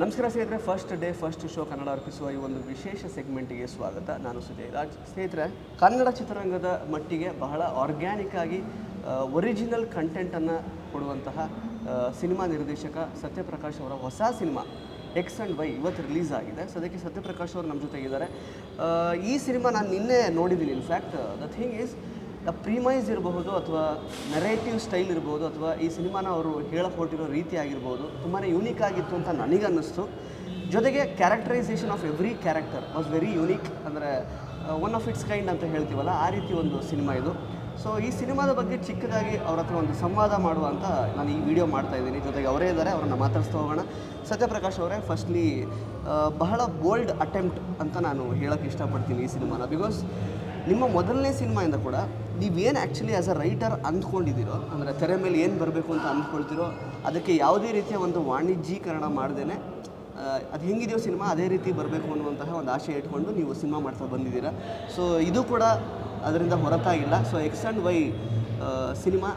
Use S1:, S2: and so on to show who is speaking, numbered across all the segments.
S1: ನಮಸ್ಕಾರ ಸ್ನೇಹಿತರೆ first day first show Kannada ಅರ್ಪಿಸುವ ಈ ಒಂದು ವಿಶೇಷ ಸೆಗ್ಮೆಂಟಿಗೆ ಸ್ವಾಗತ. ನಾನು ಸುಜಯ್ ರಾಜ್. ಸ್ನೇಹಿತರೆ, ಕನ್ನಡ ಚಿತ್ರರಂಗದ ಮಟ್ಟಿಗೆ ಬಹಳ ಆರ್ಗ್ಯಾನಿಕ್ ಆಗಿ ಒರಿಜಿನಲ್ ಕಂಟೆಂಟನ್ನು ಕೊಡುವಂತಹ ಸಿನಿಮಾ ನಿರ್ದೇಶಕ ಸತ್ಯಪ್ರಕಾಶ್ ಅವರ ಹೊಸ ಸಿನಿಮಾ ಎಕ್ಸ್ ಆ್ಯಂಡ್ ವೈ ಇವತ್ತು ರಿಲೀಸ್ ಆಗಿದೆ. ಸೊ ಅದಕ್ಕೆ ಸತ್ಯಪ್ರಕಾಶ್ ಅವರು ನಮ್ಮ ಜೊತೆಗಿದ್ದಾರೆ. ಈ ಸಿನಿಮಾ ನಾನು ನಿನ್ನೆ ನೋಡಿದ್ದೀನಿ. In fact the thing is premise ಇರಬಹುದು ಅಥವಾ ನರೇಟಿವ್ ಸ್ಟೈಲ್ ಇರ್ಬೋದು ಅಥವಾ ಈ ಸಿನಿಮಾನ ಅವರು ಹೇಳಕ್ಕೆ ಹೊರಟಿರೋ ರೀತಿ ಆಗಿರ್ಬೋದು ತುಂಬಾ ಯೂನಿಕ್ ಆಗಿತ್ತು ಅಂತ ನನಗನ್ನಿಸ್ತು. ಜೊತೆಗೆ characterisation of every character was very unique ಅಂದರೆ ಒನ್ ಆಫ್ ಇಟ್ಸ್ ಕೈಂಡ್ ಅಂತ ಹೇಳ್ತೀವಲ್ಲ, ಆ ರೀತಿ ಒಂದು ಸಿನಿಮಾ ಇದು. ಸೊ ಈ ಸಿನಿಮಾದ ಬಗ್ಗೆ ಚಿಕ್ಕದಾಗಿ ಅವ್ರ ಹತ್ರ ಒಂದು ಸಂವಾದ ಮಾಡುವ ಅಂತ ನಾನು ಈ ವಿಡಿಯೋ ಮಾಡ್ತಾ ಇದ್ದೀನಿ. ಜೊತೆಗೆ ಅವರೇ ಇದ್ದಾರೆ, ಅವ್ರನ್ನ ಮಾತಾಡಿಸ್ತಾ ಹೋಗೋಣ. ಸತ್ಯಪ್ರಕಾಶ್ ಅವರೇ ಫಸ್ಟ್ಲಿ ಬಹಳ ಬೋಲ್ಡ್ ಅಟೆಂಪ್ಟ್ ಅಂತ ನಾನು ಹೇಳೋಕ್ಕೆ ಇಷ್ಟಪಡ್ತೀನಿ ಈ ಸಿನಿಮಾನ. ಬಿಕಾಸ್ ನಿಮ್ಮ ಮೊದಲನೇ ಸಿನಿಮಾಯಿಂದ ಕೂಡ ನೀವೇನು ಆ್ಯಕ್ಚುಲಿ ಆ್ಯಸ್ ಅ ರೈಟರ್ ಅಂದ್ಕೊಂಡಿದ್ದೀರೋ, ಅಂದರೆ ತೆರೆ ಮೇಲೆ ಏನು ಬರಬೇಕು ಅಂತ ಅಂದ್ಕೊಳ್ತಿರೋ, ಅದಕ್ಕೆ ಯಾವುದೇ ರೀತಿಯ ಒಂದು ವಾಣಿಜ್ಯೀಕರಣ ಮಾಡ್ದೇನೆ ಅದು ಹೆಂಗಿದೆಯೋ ಸಿನಿಮಾ ಅದೇ ರೀತಿ ಬರಬೇಕು ಅನ್ನುವಂತಹ ಒಂದು ಆಶೆ ಇಟ್ಕೊಂಡು ನೀವು ಸಿನಿಮಾ ಮಾಡ್ತಾ ಬಂದಿದ್ದೀರಾ. ಸೊ ಇದು ಕೂಡ ಅದರಿಂದ ಹೊರತಾಗಿಲ್ಲ. So X and Y cinema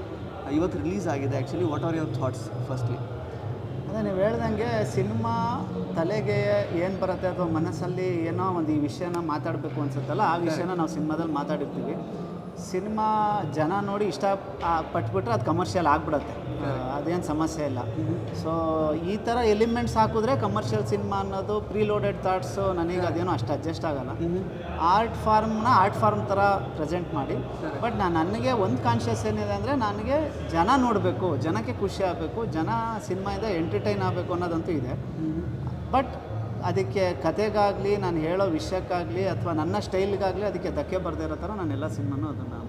S1: ಇವತ್ತು ರಿಲೀಸ್ ಆಗಿದೆ actually what are your thoughts firstly
S2: ಅದೇ ನೀವು ಹೇಳ್ದಂಗೆ ಸಿನಿಮಾ ತಲೆಗೆ ಏನು ಬರುತ್ತೆ ಅಥವಾ ಮನಸ್ಸಲ್ಲಿ ಏನೋ ಒಂದು ಈ ವಿಷಯನ ಮಾತಾಡಬೇಕು ಅನ್ಸುತ್ತಲ್ಲ, ಆ ವಿಷಯನ ನಾವು ಸಿನಿಮಾದಲ್ಲಿ ಮಾತಾಡಿರ್ತೀವಿ. ಸಿನಿಮಾ ಜನ ನೋಡಿ ಇಷ್ಟ ಪಟ್ಬಿಟ್ರೆ ಅದು ಕಮರ್ಷಿಯಲ್ ಆಗ್ಬಿಡುತ್ತೆ. ಅದೇನು ಸಮಸ್ಯೆ ಇಲ್ಲ. ಸೊ ಈ ಥರ ಎಲಿಮೆಂಟ್ಸ್ ಹಾಕಿದ್ರೆ ಕಮರ್ಷಿಯಲ್ ಸಿನಿಮಾ ಅನ್ನೋದು ಪ್ರೀಲೋಡೆಡ್ ಥಾಟ್ಸು ನನಗೆ ಅದೇನೋ ಅಷ್ಟು ಅಡ್ಜಸ್ಟ್ ಆಗಲ್ಲ. ಆರ್ಟ್ ಫಾರ್ಮ್ನ ಆರ್ಟ್ ಫಾರ್ಮ್ ಥರ ಪ್ರೆಸೆಂಟ್ ಮಾಡಿ. ಬಟ್ ನಾನು ನನಗೆ ಒಂದು ಕಾನ್ಷಿಯಸ್ ಏನಿದೆ ಅಂದರೆ ನನಗೆ ಜನ ನೋಡಬೇಕು ಜನಕ್ಕೆ ಖುಷಿ ಆಗಬೇಕು ಜನ ಸಿನಿಮಾಯಿಂದ ಎಂಟರ್ಟೈನ್ ಆಗಬೇಕು ಅನ್ನೋದಂತೂ ಇದೆ. ಬಟ್ ಅದಕ್ಕೆ ಕತೆಗಾಗಲಿ ನಾನು ಹೇಳೋ ವಿಷಯಕ್ಕಾಗಲಿ ಅಥವಾ ನನ್ನ ಸ್ಟೈಲ್ಗಾಗಲಿ ಅದಕ್ಕೆ ಧಕ್ಕೆ ಬರದೇ ಇರೋ ಥರ ನಾನು ಎಲ್ಲ ಸಿನಿಮಾನು ಅದನ್ನು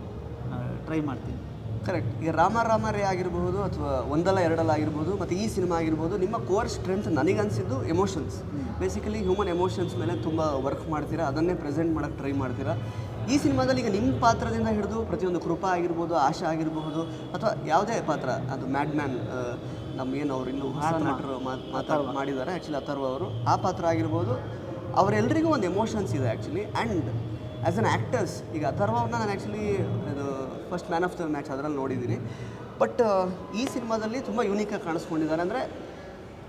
S2: ಟ್ರೈ ಮಾಡ್ತೀನಿ.
S1: ಕರೆಕ್ಟ್. ಈಗ ರಾಮ ರಾಮರೇ ಆಗಿರ್ಬೋದು ಅಥವಾ ಒಂದಲ್ಲ ಎರಡಲ್ಲ ಆಗಿರ್ಬೋದು ಮತ್ತು ಈ ಸಿನಿಮಾ ಆಗಿರ್ಬೋದು ನಿಮ್ಮ ಕೋರ್ ಸ್ಟ್ರೆಂತ್ ನನಗನ್ಸಿದ್ದು ಎಮೋಷನ್ಸ್ ಬೇಸಿಕಲಿ ಹ್ಯೂಮನ್ ಎಮೋಷನ್ಸ್ ಮೇಲೆ ತುಂಬ ವರ್ಕ್ ಮಾಡ್ತೀರಾ? ಅದನ್ನೇ ಪ್ರೆಸೆಂಟ್ ಮಾಡೋಕ್ಕೆ ಟ್ರೈ ಮಾಡ್ತೀರಾ? ಈ ಸಿನಿಮಾದಲ್ಲಿ ಈಗ ನಿಮ್ಮ ಪಾತ್ರದಿಂದ ಹಿಡಿದು ಪ್ರತಿಯೊಂದು ಕೃಪಾ ಆಗಿರ್ಬೋದು ಆಶಾ ಆಗಿರಬಹುದು ಅಥವಾ ಯಾವುದೇ ಪಾತ್ರ ಅದು ಮ್ಯಾಡ್ ನಮ್ಮ ಏನು ಅವರು ಇನ್ನೂ ಹೊಸ ನಟರು ಮಾತಾಡ್ ಮಾಡಿದ್ದಾರೆ. ಆ್ಯಕ್ಚುಲಿ ಅಥರ್ವ ಅವರು. ಆ ಪಾತ್ರ ಆಗಿರ್ಬೋದು. ಅವರೆಲ್ಲರಿಗೂ ಒಂದು ಎಮೋಷನ್ಸ್ ಇದೆ actually and as an actors ಈಗ ಅಥರ್ವನ್ನ ನಾನು ಆ್ಯಕ್ಚುಲಿ ಇದು first man of the match ಅದರಲ್ಲಿ ನೋಡಿದ್ದೀನಿ. ಬಟ್ ಈ ಸಿನಿಮಾದಲ್ಲಿ ತುಂಬ ಯೂನಿಕಾಗಿ ಕಾಣಿಸ್ಕೊಂಡಿದ್ದಾರೆ. ಅಂದರೆ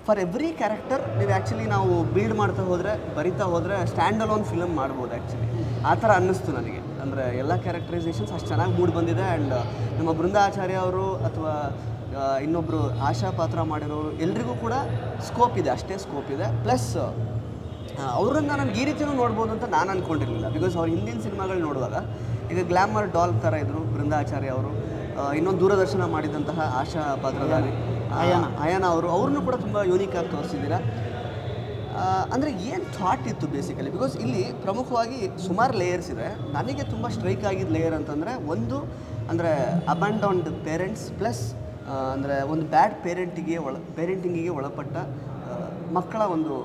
S1: ಫಾರ್ ಎವ್ರಿ ಕ್ಯಾರೆಕ್ಟರ್ ನೀವು ಆ್ಯಕ್ಚುಲಿ ನಾವು ಬಿಲ್ಡ್ ಮಾಡ್ತಾ ಹೋದರೆ ಬರಿತಾ ಹೋದರೆ ಸ್ಟ್ಯಾಂಡ್ ಅಲೋನ್ ಫಿಲಮ್ ಮಾಡ್ಬೋದು ಆ್ಯಕ್ಚುಲಿ ಆ ಥರ ಅನ್ನಿಸ್ತು ನನಗೆ. ಅಂದರೆ ಎಲ್ಲ ಕ್ಯಾರೆಕ್ಟರೈಸೇಷನ್ಸ್ ಅಷ್ಟು ಚೆನ್ನಾಗಿ ಮೂಡ್ ಬಂದಿದೆ. ಆ್ಯಂಡ್ ನಮ್ಮ ಬೃಂದಾಚಾರ್ಯ ಅವರು ಅಥವಾ ಇನ್ನೊಬ್ಬರು ಆಶಾ ಪಾತ್ರ ಮಾಡಿರೋರು ಎಲ್ರಿಗೂ ಕೂಡ ಸ್ಕೋಪ್ ಇದೆ ಅಷ್ಟೇ ಸ್ಕೋಪ್ ಇದೆ. ಪ್ಲಸ್ ಅವರನ್ನು ನಾನು ಈ ರೀತಿಯೂ ನೋಡ್ಬೋದು ಅಂತ ನಾನು ಅಂದ್ಕೊಂಡಿರಲಿಲ್ಲ ಬಿಕಾಸ್ ಅವ್ರು ಹಿಂದಿನ ಸಿನಿಮಾಗಳು ನೋಡುವಾಗ ಈಗ ಗ್ಲಾಮರ್ ಡಾಲ್ ಥರ ಇದ್ದರು ಬೃಂದಾಚಾರ್ಯ ಅವರು ಇನ್ನೊಂದು ದೂರದರ್ಶನ ಮಾಡಿದಂತಹ ಆಶಾ ಪಾತ್ರಧಾರಿ ಅಯಾನ ಅಯಾನ ಅವರು ಅವ್ರನ್ನೂ ಕೂಡ ತುಂಬ ಯೂನಿಕ್ ಆಗಿ ತೋರಿಸಿದ್ದೀರಾ? ಅಂದರೆ ಏನು ಥಾಟ್ ಇತ್ತು ಬೇಸಿಕಲಿ ಬಿಕಾಸ್ ಇಲ್ಲಿ ಪ್ರಮುಖವಾಗಿ ಸುಮಾರು ಲೇಯರ್ಸ್ ಇದೆ. ನನಗೆ ತುಂಬ ಸ್ಟ್ರೈಕ್ ಆಗಿದ್ದ ಲೇಯರ್ ಅಂತಂದರೆ ಒಂದು ಅಂದರೆ ಅಬಂಡೌನ್ಡ್ ಪೇರೆಂಟ್ಸ್ ಪ್ಲಸ್ ಅಂದರೆ ಒಂದು ಬ್ಯಾಡ್ ಪೇರೆಂಟಿಗೆ ಒಳ ಪೇರೆಂಟಿಂಗಿಗೆ ಒಳಪಟ್ಟ ಮಕ್ಕಳ ಒಂದು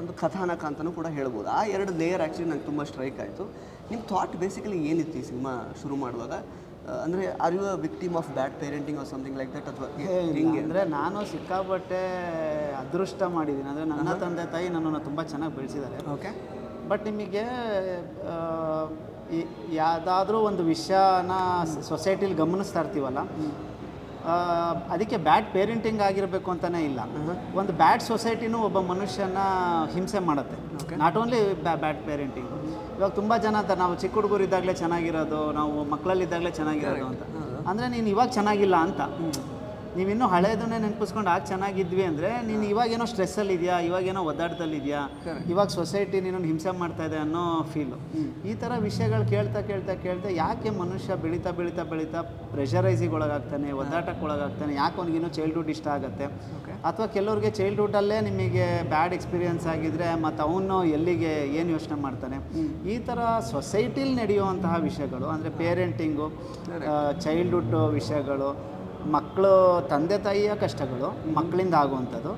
S1: ಒಂದು ಕಥಾನಕ ಅಂತಲೂ ಕೂಡ ಹೇಳ್ಬೋದು. ಆ ಎರಡು ಲೇಯರ್ ಆ್ಯಕ್ಚುಲಿ ನಂಗೆ ತುಂಬ ಸ್ಟ್ರೈಕ್ ಆಯಿತು. ನಿಮ್ಮ ಥಾಟ್ ಬೇಸಿಕಲಿ ಏನಿತ್ತು ಈ ಸಿನಿಮಾ ಶುರು ಮಾಡುವಾಗ? ಅಂದರೆ are you a victim of bad parenting or something like that ಅಥವಾ ಹಿಂಗೆ?
S2: ಅಂದರೆ ನಾನು ಸಿಕ್ಕಾಪಟ್ಟೆ ಅದೃಷ್ಟ ಮಾಡಿದ್ದೀನಿ. ಅಂದರೆ ನನ್ನ ತಂದೆ ತಾಯಿ ನನ್ನನ್ನು ತುಂಬ ಚೆನ್ನಾಗಿ ಬೆಳೆಸಿದ್ದಾರೆ.
S1: ಓಕೆ
S2: ಬಟ್ ನಿಮಗೆ ಯಾವುದಾದ್ರೂ ಒಂದು ವಿಷಯನ ಸೊಸೈಟಿಲಿ ಗಮನಿಸ್ತಾ ಇರ್ತೀವಲ್ಲ ಅದಕ್ಕೆ ಬ್ಯಾಡ್ ಪೇರೆಂಟಿಂಗ್ ಆಗಿರಬೇಕು ಅಂತಲೇ ಇಲ್ಲ. ಒಂದು ಬ್ಯಾಡ್ ಸೊಸೈಟಿನೂ ಒಬ್ಬ ಮನುಷ್ಯನ ಹಿಂಸೆ ಮಾಡುತ್ತೆ. ನಾಟ್ ಓನ್ಲಿ ಬ್ಯಾಡ್ ಪೇರೆಂಟಿಂಗ್ ಇವಾಗ ತುಂಬ ಜನ ಅಂತ ನಾವು ಚಿಕ್ಕ ಹುಡುಗರು ಇದ್ದಾಗಲೇ ಚೆನ್ನಾಗಿರೋದು ನಾವು ಮಕ್ಕಳಲ್ಲಿದ್ದಾಗಲೇ ಚೆನ್ನಾಗಿರೋದು ಅಂತ. ಅಂದರೆ ನೀನು ಇವಾಗ ಚೆನ್ನಾಗಿಲ್ಲ ಅಂತ. ನೀವಿನ್ನೂ ಹಳೇದನ್ನೇ ನೆನಪಿಸ್ಕೊಂಡು ಆಗ ಚೆನ್ನಾಗಿದ್ವಿ ಅಂದರೆ ನೀನು ಇವಾಗೇನೋ ಸ್ಟ್ರೆಸ್ಸಲ್ಲಿ ಇದೆಯಾ ಇವಾಗೇನೋ ಒದ್ದಾಟದಲ್ಲಿ ಇದೆಯಾ ಇವಾಗ ಸೊಸೈಟಿ ನೀನು ಹಿಂಸೆ ಮಾಡ್ತಾ ಇದೆ ಅನ್ನೋ ಫೀಲು ಈ ಥರ ವಿಷಯಗಳು ಕೇಳ್ತಾ ಕೇಳ್ತಾ ಕೇಳ್ತಾ ಯಾಕೆ ಮನುಷ್ಯ ಬೆಳೀತಾ ಬೆಳೀತಾ ಬೆಳೀತಾ ಪ್ರೆಷರೈಸಿಗೆ ಒಳಗಾಗ್ತಾನೆ ಒದ್ದಾಟಕ್ಕೆ ಒಳಗಾಗ್ತಾನೆ ಯಾಕೆ ಅವ್ನಿಗಿನ್ನೂ ಚೈಲ್ಡ್ಹುಡ್ ಇಷ್ಟ ಆಗುತ್ತೆ? ಅಥವಾ ಕೆಲವ್ರಿಗೆ ಚೈಲ್ಡ್ಹುಡ್ಡಲ್ಲೇ ನಿಮಗೆ ಬ್ಯಾಡ್ ಎಕ್ಸ್ಪೀರಿಯನ್ಸ್ ಆಗಿದ್ರೆ ಮತ್ತು ಅವನು ಎಲ್ಲಿಗೆ ಏನು ಯೋಚನೆ ಮಾಡ್ತಾನೆ? ಈ ಥರ ಸೊಸೈಟಿಲಿ ನಡೆಯುವಂತಹ ವಿಷಯಗಳು ಅಂದರೆ ಪೇರೆಂಟಿಂಗು ಚೈಲ್ಡ್ಹುಡ್ ವಿಷಯಗಳು ಮಕ್ಕಳು ತಂದೆ ತಾಯಿಯ ಕಷ್ಟಗಳು ಮಕ್ಕಳಿಂದ ಆಗುವಂಥದ್ದು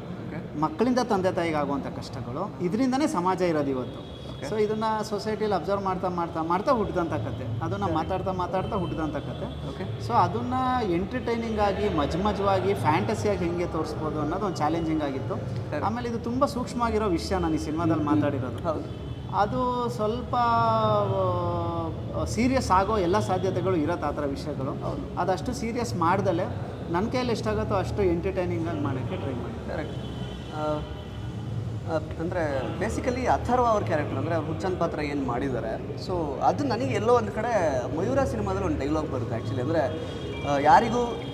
S2: ಮಕ್ಕಳಿಂದ ತಂದೆ ತಾಯಿಗೆ ಆಗುವಂಥ ಕಷ್ಟಗಳು ಇದರಿಂದನೇ ಸಮಾಜ ಇರೋದು ಇವತ್ತು. ಸೊ ಇದನ್ನು ಸೊಸೈಟಿಲಿ ಅಬ್ಸರ್ವ್ ಮಾಡ್ತಾ ಮಾಡ್ತಾ ಮಾಡ್ತಾ ಹುಟ್ಟಿದಂಥ ಕತೆ ಅದನ್ನು ಮಾತಾಡ್ತಾ ಮಾತಾಡ್ತಾ ಹುಟ್ಟಿದಂಥ ಕತೆ
S1: ಓಕೆ
S2: ಸೊ ಅದನ್ನು ಎಂಟರ್ಟೈನಿಂಗ್ ಆಗಿ ಮಜ್ ಮಜವಾಗಿ ಫ್ಯಾಂಟಸಿಯಾಗಿ ಹೆಂಗೆ ತೋರಿಸ್ಬೋದು ಅನ್ನೋದು ಒಂದು ಚಾಲೆಂಜಿಂಗ್ ಆಗಿತ್ತು. ಆಮೇಲೆ ಇದು ತುಂಬ ಸೂಕ್ಷ್ಮವಾಗಿರೋ ವಿಷಯ ನಾನು ಈ ಸಿನಿಮಾದಲ್ಲಿ ಮಾತಾಡಿರೋದು. ಅದು ಸ್ವಲ್ಪ ಸೀರಿಯಸ್ ಆಗೋ ಎಲ್ಲ ಸಾಧ್ಯತೆಗಳು ಇರತ್ತೆ ಆ ಥರ ವಿಷಯಗಳು. ಅದಷ್ಟು ಸೀರಿಯಸ್ ಮಾಡ್ದಲೆ ನನ್ನ ಕೈಯಲ್ಲಿ ಎಷ್ಟಾಗುತ್ತೋ ಅಷ್ಟು ಎಂಟರ್ಟೈನಿಂಗಾಗಿ ಮಾಡೋಕ್ಕೆ ಟ್ರೈ ಮಾಡಿ
S1: ಕರೆಕ್ಟ್ ಅಂದರೆ ಬೇಸಿಕಲಿ ಅಥರ್ವ ಅವ್ರ ಕ್ಯಾರೆಕ್ಟರ್ ಅಂದರೆ ಅವ್ರು ಹುಚ್ಚನ್ ಪಾತ್ರ ಏನು ಮಾಡಿದ್ದಾರೆ ಸೊ ಅದು ನನಗೆ ಎಲ್ಲೋ ಒಂದು ಕಡೆ ಮಯೂರ ಸಿನಿಮಾದಲ್ಲಿ ಒಂದು ಡೈಲಾಗ್ ಬರುತ್ತೆ ಆ್ಯಕ್ಚುಲಿ ಅಂದರೆ ಯಾರಿಗೂ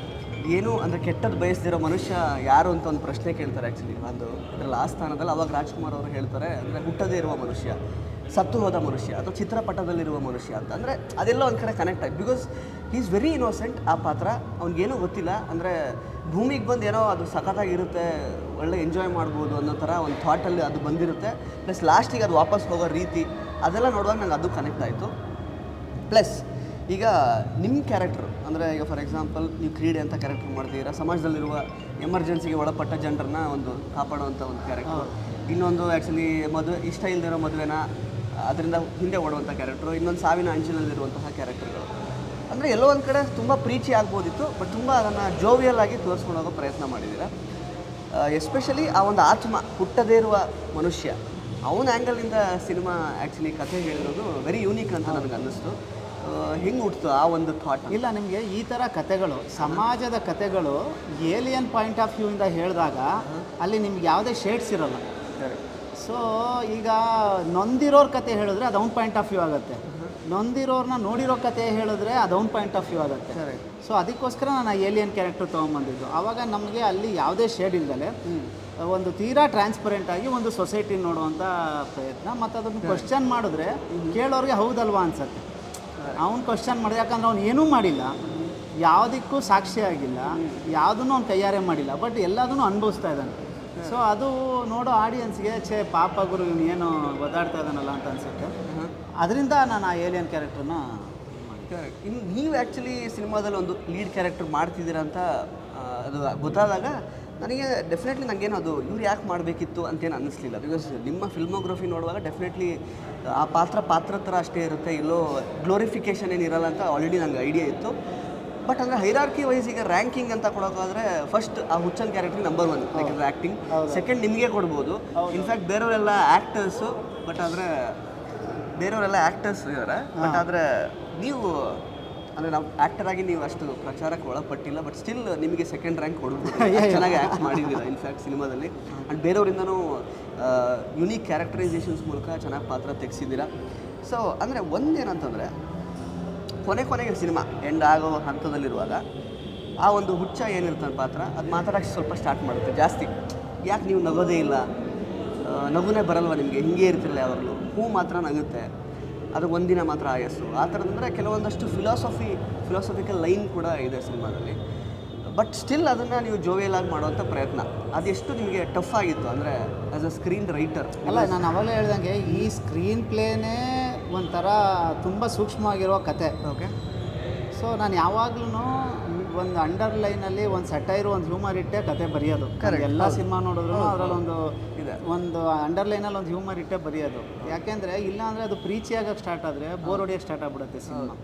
S1: ಏನು ಅಂದರೆ ಕೆಟ್ಟದ್ದು ಬಯಸ್ದಿರೋ ಮನುಷ್ಯ ಯಾರು ಅಂತ ಒಂದು ಪ್ರಶ್ನೆ ಕೇಳ್ತಾರೆ ಆ್ಯಕ್ಚುಲಿ ಒಂದು ಅದರಲ್ಲಿ ಆ ಸ್ಥಾನದಲ್ಲಿ ಅವಾಗ ರಾಜ್ಕುಮಾರ್ ಅವರು ಹೇಳ್ತಾರೆ ಅಂದರೆ ಹುಟ್ಟದೇ ಇರುವ ಮನುಷ್ಯ, ಸತ್ತು ಹೋದ ಮನುಷ್ಯ ಅಥವಾ ಚಿತ್ರಪಟದಲ್ಲಿರುವ ಮನುಷ್ಯ ಅಂತ. ಅಂದರೆ ಅದೆಲ್ಲ ಒಂದು ಕಡೆ ಕನೆಕ್ಟ್ ಆಯ್ತು ಬಿಕಾಸ್ ಈಸ್ ವೆರಿ ಇನೋಸೆಂಟ್ ಆ ಪಾತ್ರ. ಅವ್ನಿಗೇನೂ ಗೊತ್ತಿಲ್ಲ. ಅಂದರೆ ಭೂಮಿಗೆ ಬಂದು ಏನೋ ಅದು ಸಖತ್ತಾಗಿರುತ್ತೆ, ಒಳ್ಳೆ ಎಂಜಾಯ್ ಮಾಡ್ಬೋದು ಅನ್ನೋ ಥರ ಒಂದು ಥಾಟಲ್ಲಿ ಅದು ಬಂದಿರುತ್ತೆ. ಪ್ಲಸ್ ಲಾಸ್ಟಿಗೆ ಅದು ವಾಪಸ್ ಹೋಗೋ ರೀತಿ ಅದೆಲ್ಲ ನೋಡುವಾಗ ನಂಗೆ ಅದು ಕನೆಕ್ಟ್ ಆಯಿತು. ಪ್ಲಸ್ ಈಗ ನಿಮ್ಮ ಕ್ಯಾರೆಕ್ಟರ್ ಅಂದರೆ ಈಗ ಫಾರ್ ಎಕ್ಸಾಂಪಲ್ ನೀವು ಕ್ರೀಡೆ ಅಂತ ಕ್ಯಾರೆಕ್ಟರ್ ಮಾಡ್ತೀರಾ ಸಮಾಜದಲ್ಲಿರುವ ಎಮರ್ಜೆನ್ಸಿಗೆ ಒಳಪಟ್ಟ ಜನರನ್ನ ಒಂದು ಕಾಪಾಡುವಂಥ ಒಂದು ಕ್ಯಾರೆಕ್ಟರ್ ಇನ್ನೊಂದು ಆ್ಯಕ್ಚುಲಿ ಮದುವೆ ಇಷ್ಟ ಇಲ್ಲದಿರೋ ಮದುವೆನ ಅದರಿಂದ ಹಿಂದೆ ಓಡುವಂಥ ಕ್ಯಾರೆಕ್ಟರು ಇನ್ನೊಂದು ಸಾವಿನ ಅಂಚಿನಲ್ಲಿರುವಂತಹ ಕ್ಯಾರೆಕ್ಟರ್ಗಳು ಅಂದರೆ ಎಲ್ಲೋ ಒಂದು ಕಡೆ ತುಂಬ ಪ್ರೀತಿ ಆಗ್ಬೋದಿತ್ತು ಬಟ್ ತುಂಬ ಅದನ್ನು ಜೋವಿಯಲ್ ಆಗಿ ತೋರಿಸ್ಕೊಂಡು ಹೋಗೋ ಪ್ರಯತ್ನ ಮಾಡಿದ್ದೀರಾ. ಎಸ್ಪೆಷಲಿ ಆ ಒಂದು ಆತ್ಮ ಹುಟ್ಟದೇ ಇರುವ ಮನುಷ್ಯ ಅವನ ಆ್ಯಂಗಲಿಂದ ಸಿನಿಮಾ ಆ್ಯಕ್ಚುಲಿ ಕಥೆ ಹೇಳಿರೋದು ವೆರಿ ಯೂನಿಕ್ ಅಂತ ನನಗೆ ಅನ್ನಿಸ್ತು ಹೆಂಗೆ ಹುಟ್ಟಿತು ಆ ಒಂದು ಥಾಟ್
S2: ಇಲ್ಲ ನಿಮಗೆ ಈ ಥರ ಕತೆಗಳು ಸಮಾಜದ ಕತೆಗಳು ಏಲಿಯನ್ ಪಾಯಿಂಟ್ ಆಫ್ ವ್ಯೂಯಿಂದ ಹೇಳಿದಾಗ ಅಲ್ಲಿ ನಿಮ್ಗೆ ಯಾವುದೇ ಶೇಡ್ಸ್ ಇರಲ್ಲ. ಸೊ ಈಗ ನೊಂದಿರೋರ ಕತೆ ಹೇಳಿದ್ರೆ ಅದು ಅವ್ನ ಪಾಯಿಂಟ್ ಆಫ್ ವ್ಯೂ ಆಗುತ್ತೆ. ನೊಂದಿರೋರ್ನ ನೋಡಿರೋ ಕತೆ ಹೇಳಿದ್ರೆ ಅದು ಅವ್ನ ಪಾಯಿಂಟ್ ಆಫ್ ವ್ಯೂ ಆಗುತ್ತೆ. ಸೊ ಅದಕ್ಕೋಸ್ಕರ ನಾನು ಏಲಿಯನ್ ಕ್ಯಾರೆಕ್ಟರ್ ತೊಗೊಂಬಂದಿದ್ದು. ಆವಾಗ ನಮಗೆ ಅಲ್ಲಿ ಯಾವುದೇ ಶೇಡ್ ಇಲ್ದಲೆ ಒಂದು ತೀರಾ ಟ್ರಾನ್ಸ್ಪರೆಂಟ್ ಆಗಿ ಒಂದು ಸೊಸೈಟಿ ನೋಡುವಂಥ ಪ್ರಯತ್ನ ಮತ್ತು ಅದನ್ನು ಕ್ವಶನ್ ಮಾಡಿದ್ರೆ ಕೇಳೋರಿಗೆ ಹೌದಲ್ವಾ ಅನ್ಸತ್ತೆ. ಅವ್ನು ಕ್ವಶನ್ ಮಾಡಿದೆ, ಯಾಕಂದ್ರೆ ಅವ್ನು ಏನೂ ಮಾಡಿಲ್ಲ. ಯಾವುದಕ್ಕೂ ಸಾಕ್ಷಿ ಆಗಿಲ್ಲ. ಯಾವುದನ್ನು ಅವ್ನು ಕೈಯಾರೆ ಮಾಡಿಲ್ಲ. ಬಟ್ ಎಲ್ಲದನ್ನು ಅನುಭವಿಸ್ತಾ ಇದ್ದಾನೆ. ಸೊ ಅದು ನೋಡೋ ಆಡಿಯನ್ಸ್ಗೆ ಛೇ, ಪಾಪ ಗುರು, ಇವನು ಏನು ಒದಾಡ್ತಾ ಇದ್ದಾನಲ್ಲ ಅಂತ ಅನ್ಸುತ್ತೆ. ಅದರಿಂದ ನಾನು ಆ ಏಲಿಯನ್ ಕ್ಯಾರೆಕ್ಟರ್ನ
S1: ಇನ್ನು ನೀವು ಆ್ಯಕ್ಚುಲಿ ಸಿನಿಮಾದಲ್ಲಿ ಒಂದು ಲೀಡ್ ಕ್ಯಾರೆಕ್ಟರ್ ಮಾಡ್ತಿದ್ದೀರಾ ಅಂತ ಅದು ಗೊತ್ತಾದಾಗ ನನಗೆ ಡೆಫಿನೆಟ್ಲಿ ನನಗೇನು ಅದು ಇವ್ರು ಯಾಕೆ ಮಾಡಬೇಕಿತ್ತು ಅಂತೇನು ಅನ್ನಿಸ್ಲಿಲ್ಲ. ಬಿಕಾಸ್ ನಿಮ್ಮ ಫಿಲ್ಮೋಗ್ರಫಿ ನೋಡುವಾಗ ಡೆಫಿನೆಟ್ಲಿ ಆ ಪಾತ್ರ ಪಾತ್ರ ಥರ ಅಷ್ಟೇ ಇರುತ್ತೆ. ಇಲ್ಲೋ ಗ್ಲೋರಿಫಿಕೇಷನ್ ಏನಿರಲ್ಲ ಅಂತ ಆಲ್ರೆಡಿ ನನಗೆ ಐಡಿಯಾ ಇತ್ತು. ಬಟ್ ಅಂದರೆ ಹೈರಾರ್ಕಿ ವೈಸ್ ಈಗ ರ್ಯಾಂಕಿಂಗ್ ಅಂತ ಕೊಡೋಕ್ಕಾದ್ರೆ ಫಸ್ಟ್ ಆ ಹುಚ್ಚನ್ ಕ್ಯಾರೆಕ್ಟರ್ ನಂಬರ್ ಒನ್ ಯಾಕೆಂದರೆ ಆ್ಯಕ್ಟಿಂಗ್ ಸೆಕೆಂಡ್ ನಿಮಗೆ ಕೊಡ್ಬೋದು. ಇನ್ಫ್ಯಾಕ್ಟ್ ಬೇರೆಯವರೆಲ್ಲ ಆ್ಯಕ್ಟರ್ಸು ಬಟ್ ಆದರೆ ಬೇರೆಯವರೆಲ್ಲ ಆ್ಯಕ್ಟರ್ಸ್ ಇದ್ದಾರೆ ಬಟ್ ಆದರೆ ನೀವು ಅಂದರೆ ನಾವು ಆಕ್ಟರ್ ಆಗಿ ನೀವು ಅಷ್ಟು ಪ್ರಚಾರಕ್ಕೆ ಒಳಪಟ್ಟಿಲ್ಲ ಬಟ್ ಸ್ಟಿಲ್ ನಿಮಗೆ ಸೆಕೆಂಡ್ ರ್ಯಾಂಕ್ ಕೊಡ್ಬೋದು. ಚೆನ್ನಾಗಿ ಆ್ಯಕ್ಟ್ ಮಾಡಿದ್ದೀರಾ ಇನ್ಫ್ಯಾಕ್ಟ್ ಸಿನಿಮಾದಲ್ಲಿ. ಆ್ಯಂಡ್ ಬೇರೆಯವರಿಂದನೂ ಯುನೀಕ್ ಕ್ಯಾರೆಕ್ಟರೈಸೇಷನ್ಸ್ ಮೂಲಕ ಚೆನ್ನಾಗಿ ಪಾತ್ರ ತೆಗೆಸಿದ್ದೀರಾ. ಸೊ ಅಂದರೆ ಒಂದೇನಂತಂದರೆ ಕೊನೆ ಕೊನೆಗೆ ಸಿನಿಮಾ ಎಂಡ್ ಆಗೋ ಹಂತದಲ್ಲಿರುವಾಗ ಆ ಒಂದು ಹುಚ್ಚ ಏನಿರ್ತಾನೆ ಪಾತ್ರ ಅದು ಮಾತಾಡೋಕ್ಕೆ ಸ್ವಲ್ಪ ಸ್ಟಾರ್ಟ್ ಮಾಡುತ್ತೆ ಜಾಸ್ತಿ. ಯಾಕೆ ನೀವು ನಗೋದೇ ಇಲ್ಲ? ನಗುನೇ ಬರಲ್ವ ನಿಮಗೆ? ಹಿಂಗೆ ಇರ್ತಿರಲ್ಲ ಯಾವಾಗಲೂ? ಹೂ ಮಾತ್ರ ನಗುತ್ತೆ. ಅದು ಒಂದಿನ ಮಾತ್ರ ಆಯಸ್ಸು. ಆ ಥರದಂದರೆ ಕೆಲವೊಂದಷ್ಟು ಫಿಲಾಸಫಿ ಫಿಲಾಸಫಿಕಲ್ ಲೈನ್ ಕೂಡ ಇದೆ ಸಿನಿಮಾದಲ್ಲಿ. ಬಟ್ ಸ್ಟಿಲ್ ಅದನ್ನು ನೀವು ಜೋವಿಯಲಾಗಿ ಮಾಡುವಂಥ ಪ್ರಯತ್ನ. ಅದೆಷ್ಟು ನಿಮಗೆ ಟಫ್ ಆಗಿತ್ತು ಅಂದರೆ ಆ್ಯಸ್ ಅ ಸ್ಕ್ರೀನ್ ರೈಟರ್
S2: ಅಲ್ಲ ನಾನು ಅವಾಗಲೇ ಹೇಳ್ದಂಗೆ ಈ ಸ್ಕ್ರೀನ್ ಪ್ಲೇನೇ ಒಂಥರ ತುಂಬ ಸೂಕ್ಷ್ಮವಾಗಿರೋ ಕತೆ.
S1: ಓಕೆ
S2: ಸೊ ನಾನು ಯಾವಾಗ್ಲೂ ಒಂದು ಅಂಡರ್ ಲೈನಲ್ಲಿ ಒಂದು ಸಟೈರು ಒಂದು ಹ್ಯೂಮರ್ ಇಟ್ಟೆ ಕತೆ ಬರೆಯೋದು. ಎಲ್ಲ ಸಿನಿಮಾ ನೋಡಿದ್ರು ಅದರಲ್ಲಿ ಒಂದು
S1: ಇದೆ.
S2: ಒಂದು ಅಂಡರ್ ಲೈನಲ್ಲಿ ಒಂದು ಹ್ಯೂಮರ್ ಇಟ್ಟೆ ಬರೆಯೋದು. ಯಾಕೆಂದರೆ ಇಲ್ಲ ಅಂದರೆ ಅದು ಪ್ರೀಚಿ ಆಗಕ್ಕೆ ಸ್ಟಾರ್ಟ್ ಆದರೆ ಬೋರ್ ಹೊಡಿಯೋಕ್ಕೆ ಸ್ಟಾರ್ಟ್ ಆಗ್ಬಿಡುತ್ತೆ ಸಿನಿಮಾ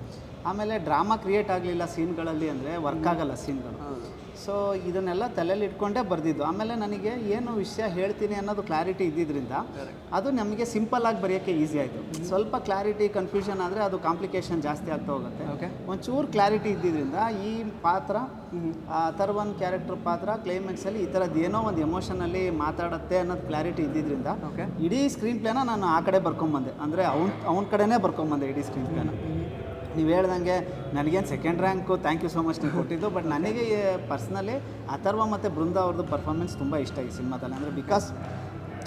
S2: ಆಮೇಲೆ ಡ್ರಾಮಾ ಕ್ರಿಯೇಟ್ ಆಗಲಿಲ್ಲ ಸೀನ್ಗಳಲ್ಲಿ ಅಂದರೆ ವರ್ಕ್ ಆಗಲ್ಲ ಸೀನ್ಗಳು ಸೊ ಇದನ್ನೆಲ್ಲ ತಲೆಯಲ್ಲಿ ಇಟ್ಕೊಂಡೇ ಬರೆದಿದ್ದು. ಆಮೇಲೆ ನನಗೆ ಏನು ವಿಷಯ ಹೇಳ್ತೀನಿ ಅನ್ನೋದು ಕ್ಲಾರಿಟಿ ಇದ್ದಿದ್ದರಿಂದ ಅದು ನಮಗೆ ಸಿಂಪಲ್ ಆಗಿ ಬರೆಯೋಕ್ಕೆ ಈಸಿ ಆಯಿತು. ಸ್ವಲ್ಪ ಕ್ಲಾರಿಟಿ ಕನ್ಫ್ಯೂಷನ್ ಆದರೆ ಅದು ಕಾಂಪ್ಲಿಕೇಶನ್ ಜಾಸ್ತಿ ಆಗ್ತಾ ಹೋಗುತ್ತೆ.
S1: ಓಕೆ
S2: ಒಂಚೂರು ಕ್ಲಾರಿಟಿ ಇದ್ದಿದ್ದರಿಂದ ಈ ಪಾತ್ರ ಆ ಥರ ಒಂದು ಕ್ಯಾರೆಕ್ಟರ್ ಪಾತ್ರ ಕ್ಲೈಮ್ಯಾಕ್ಸಲ್ಲಿ ಈ ಥರದ್ದು ಏನೋ ಒಂದು ಎಮೋಷನಲ್ಲಿ ಮಾತಾಡುತ್ತೆ ಅನ್ನೋದು ಕ್ಲಾರಿಟಿ ಇದ್ದಿದ್ದರಿಂದ
S1: ಓಕೆ
S2: ಇಡೀ ಸ್ಕ್ರೀನ್ ಪ್ಲೇನ ನಾನು ಆ ಕಡೆ ಬರ್ಕೊಂಬಂದೆ. ಅಂದರೆ ಅವ್ನ ಅವ್ನ ಕಡೆನೇ ಬರ್ಕೊಂಬಂದೆ ಇಡೀ ಸ್ಕ್ರೀನ್ ಪ್ಲೇನ ನೀವು ಹೇಳ್ದಂಗೆ ನನಗೇನು second rank thank you so much ನೀವು ಕೊಟ್ಟಿದ್ದು ಬಟ್ ನನಗೆ ಪರ್ಸ್ನಲಿ ಅಥರ್ವ ಮತ್ತು ಬೃಂದ ಅವ್ರದ್ದು ಪರ್ಫಾರ್ಮೆನ್ಸ್ ತುಂಬ ಇಷ್ಟ ಈ ಸಿನಿಮಾದಲ್ಲಿ. ಅಂದರೆ ಬಿಕಾಸ್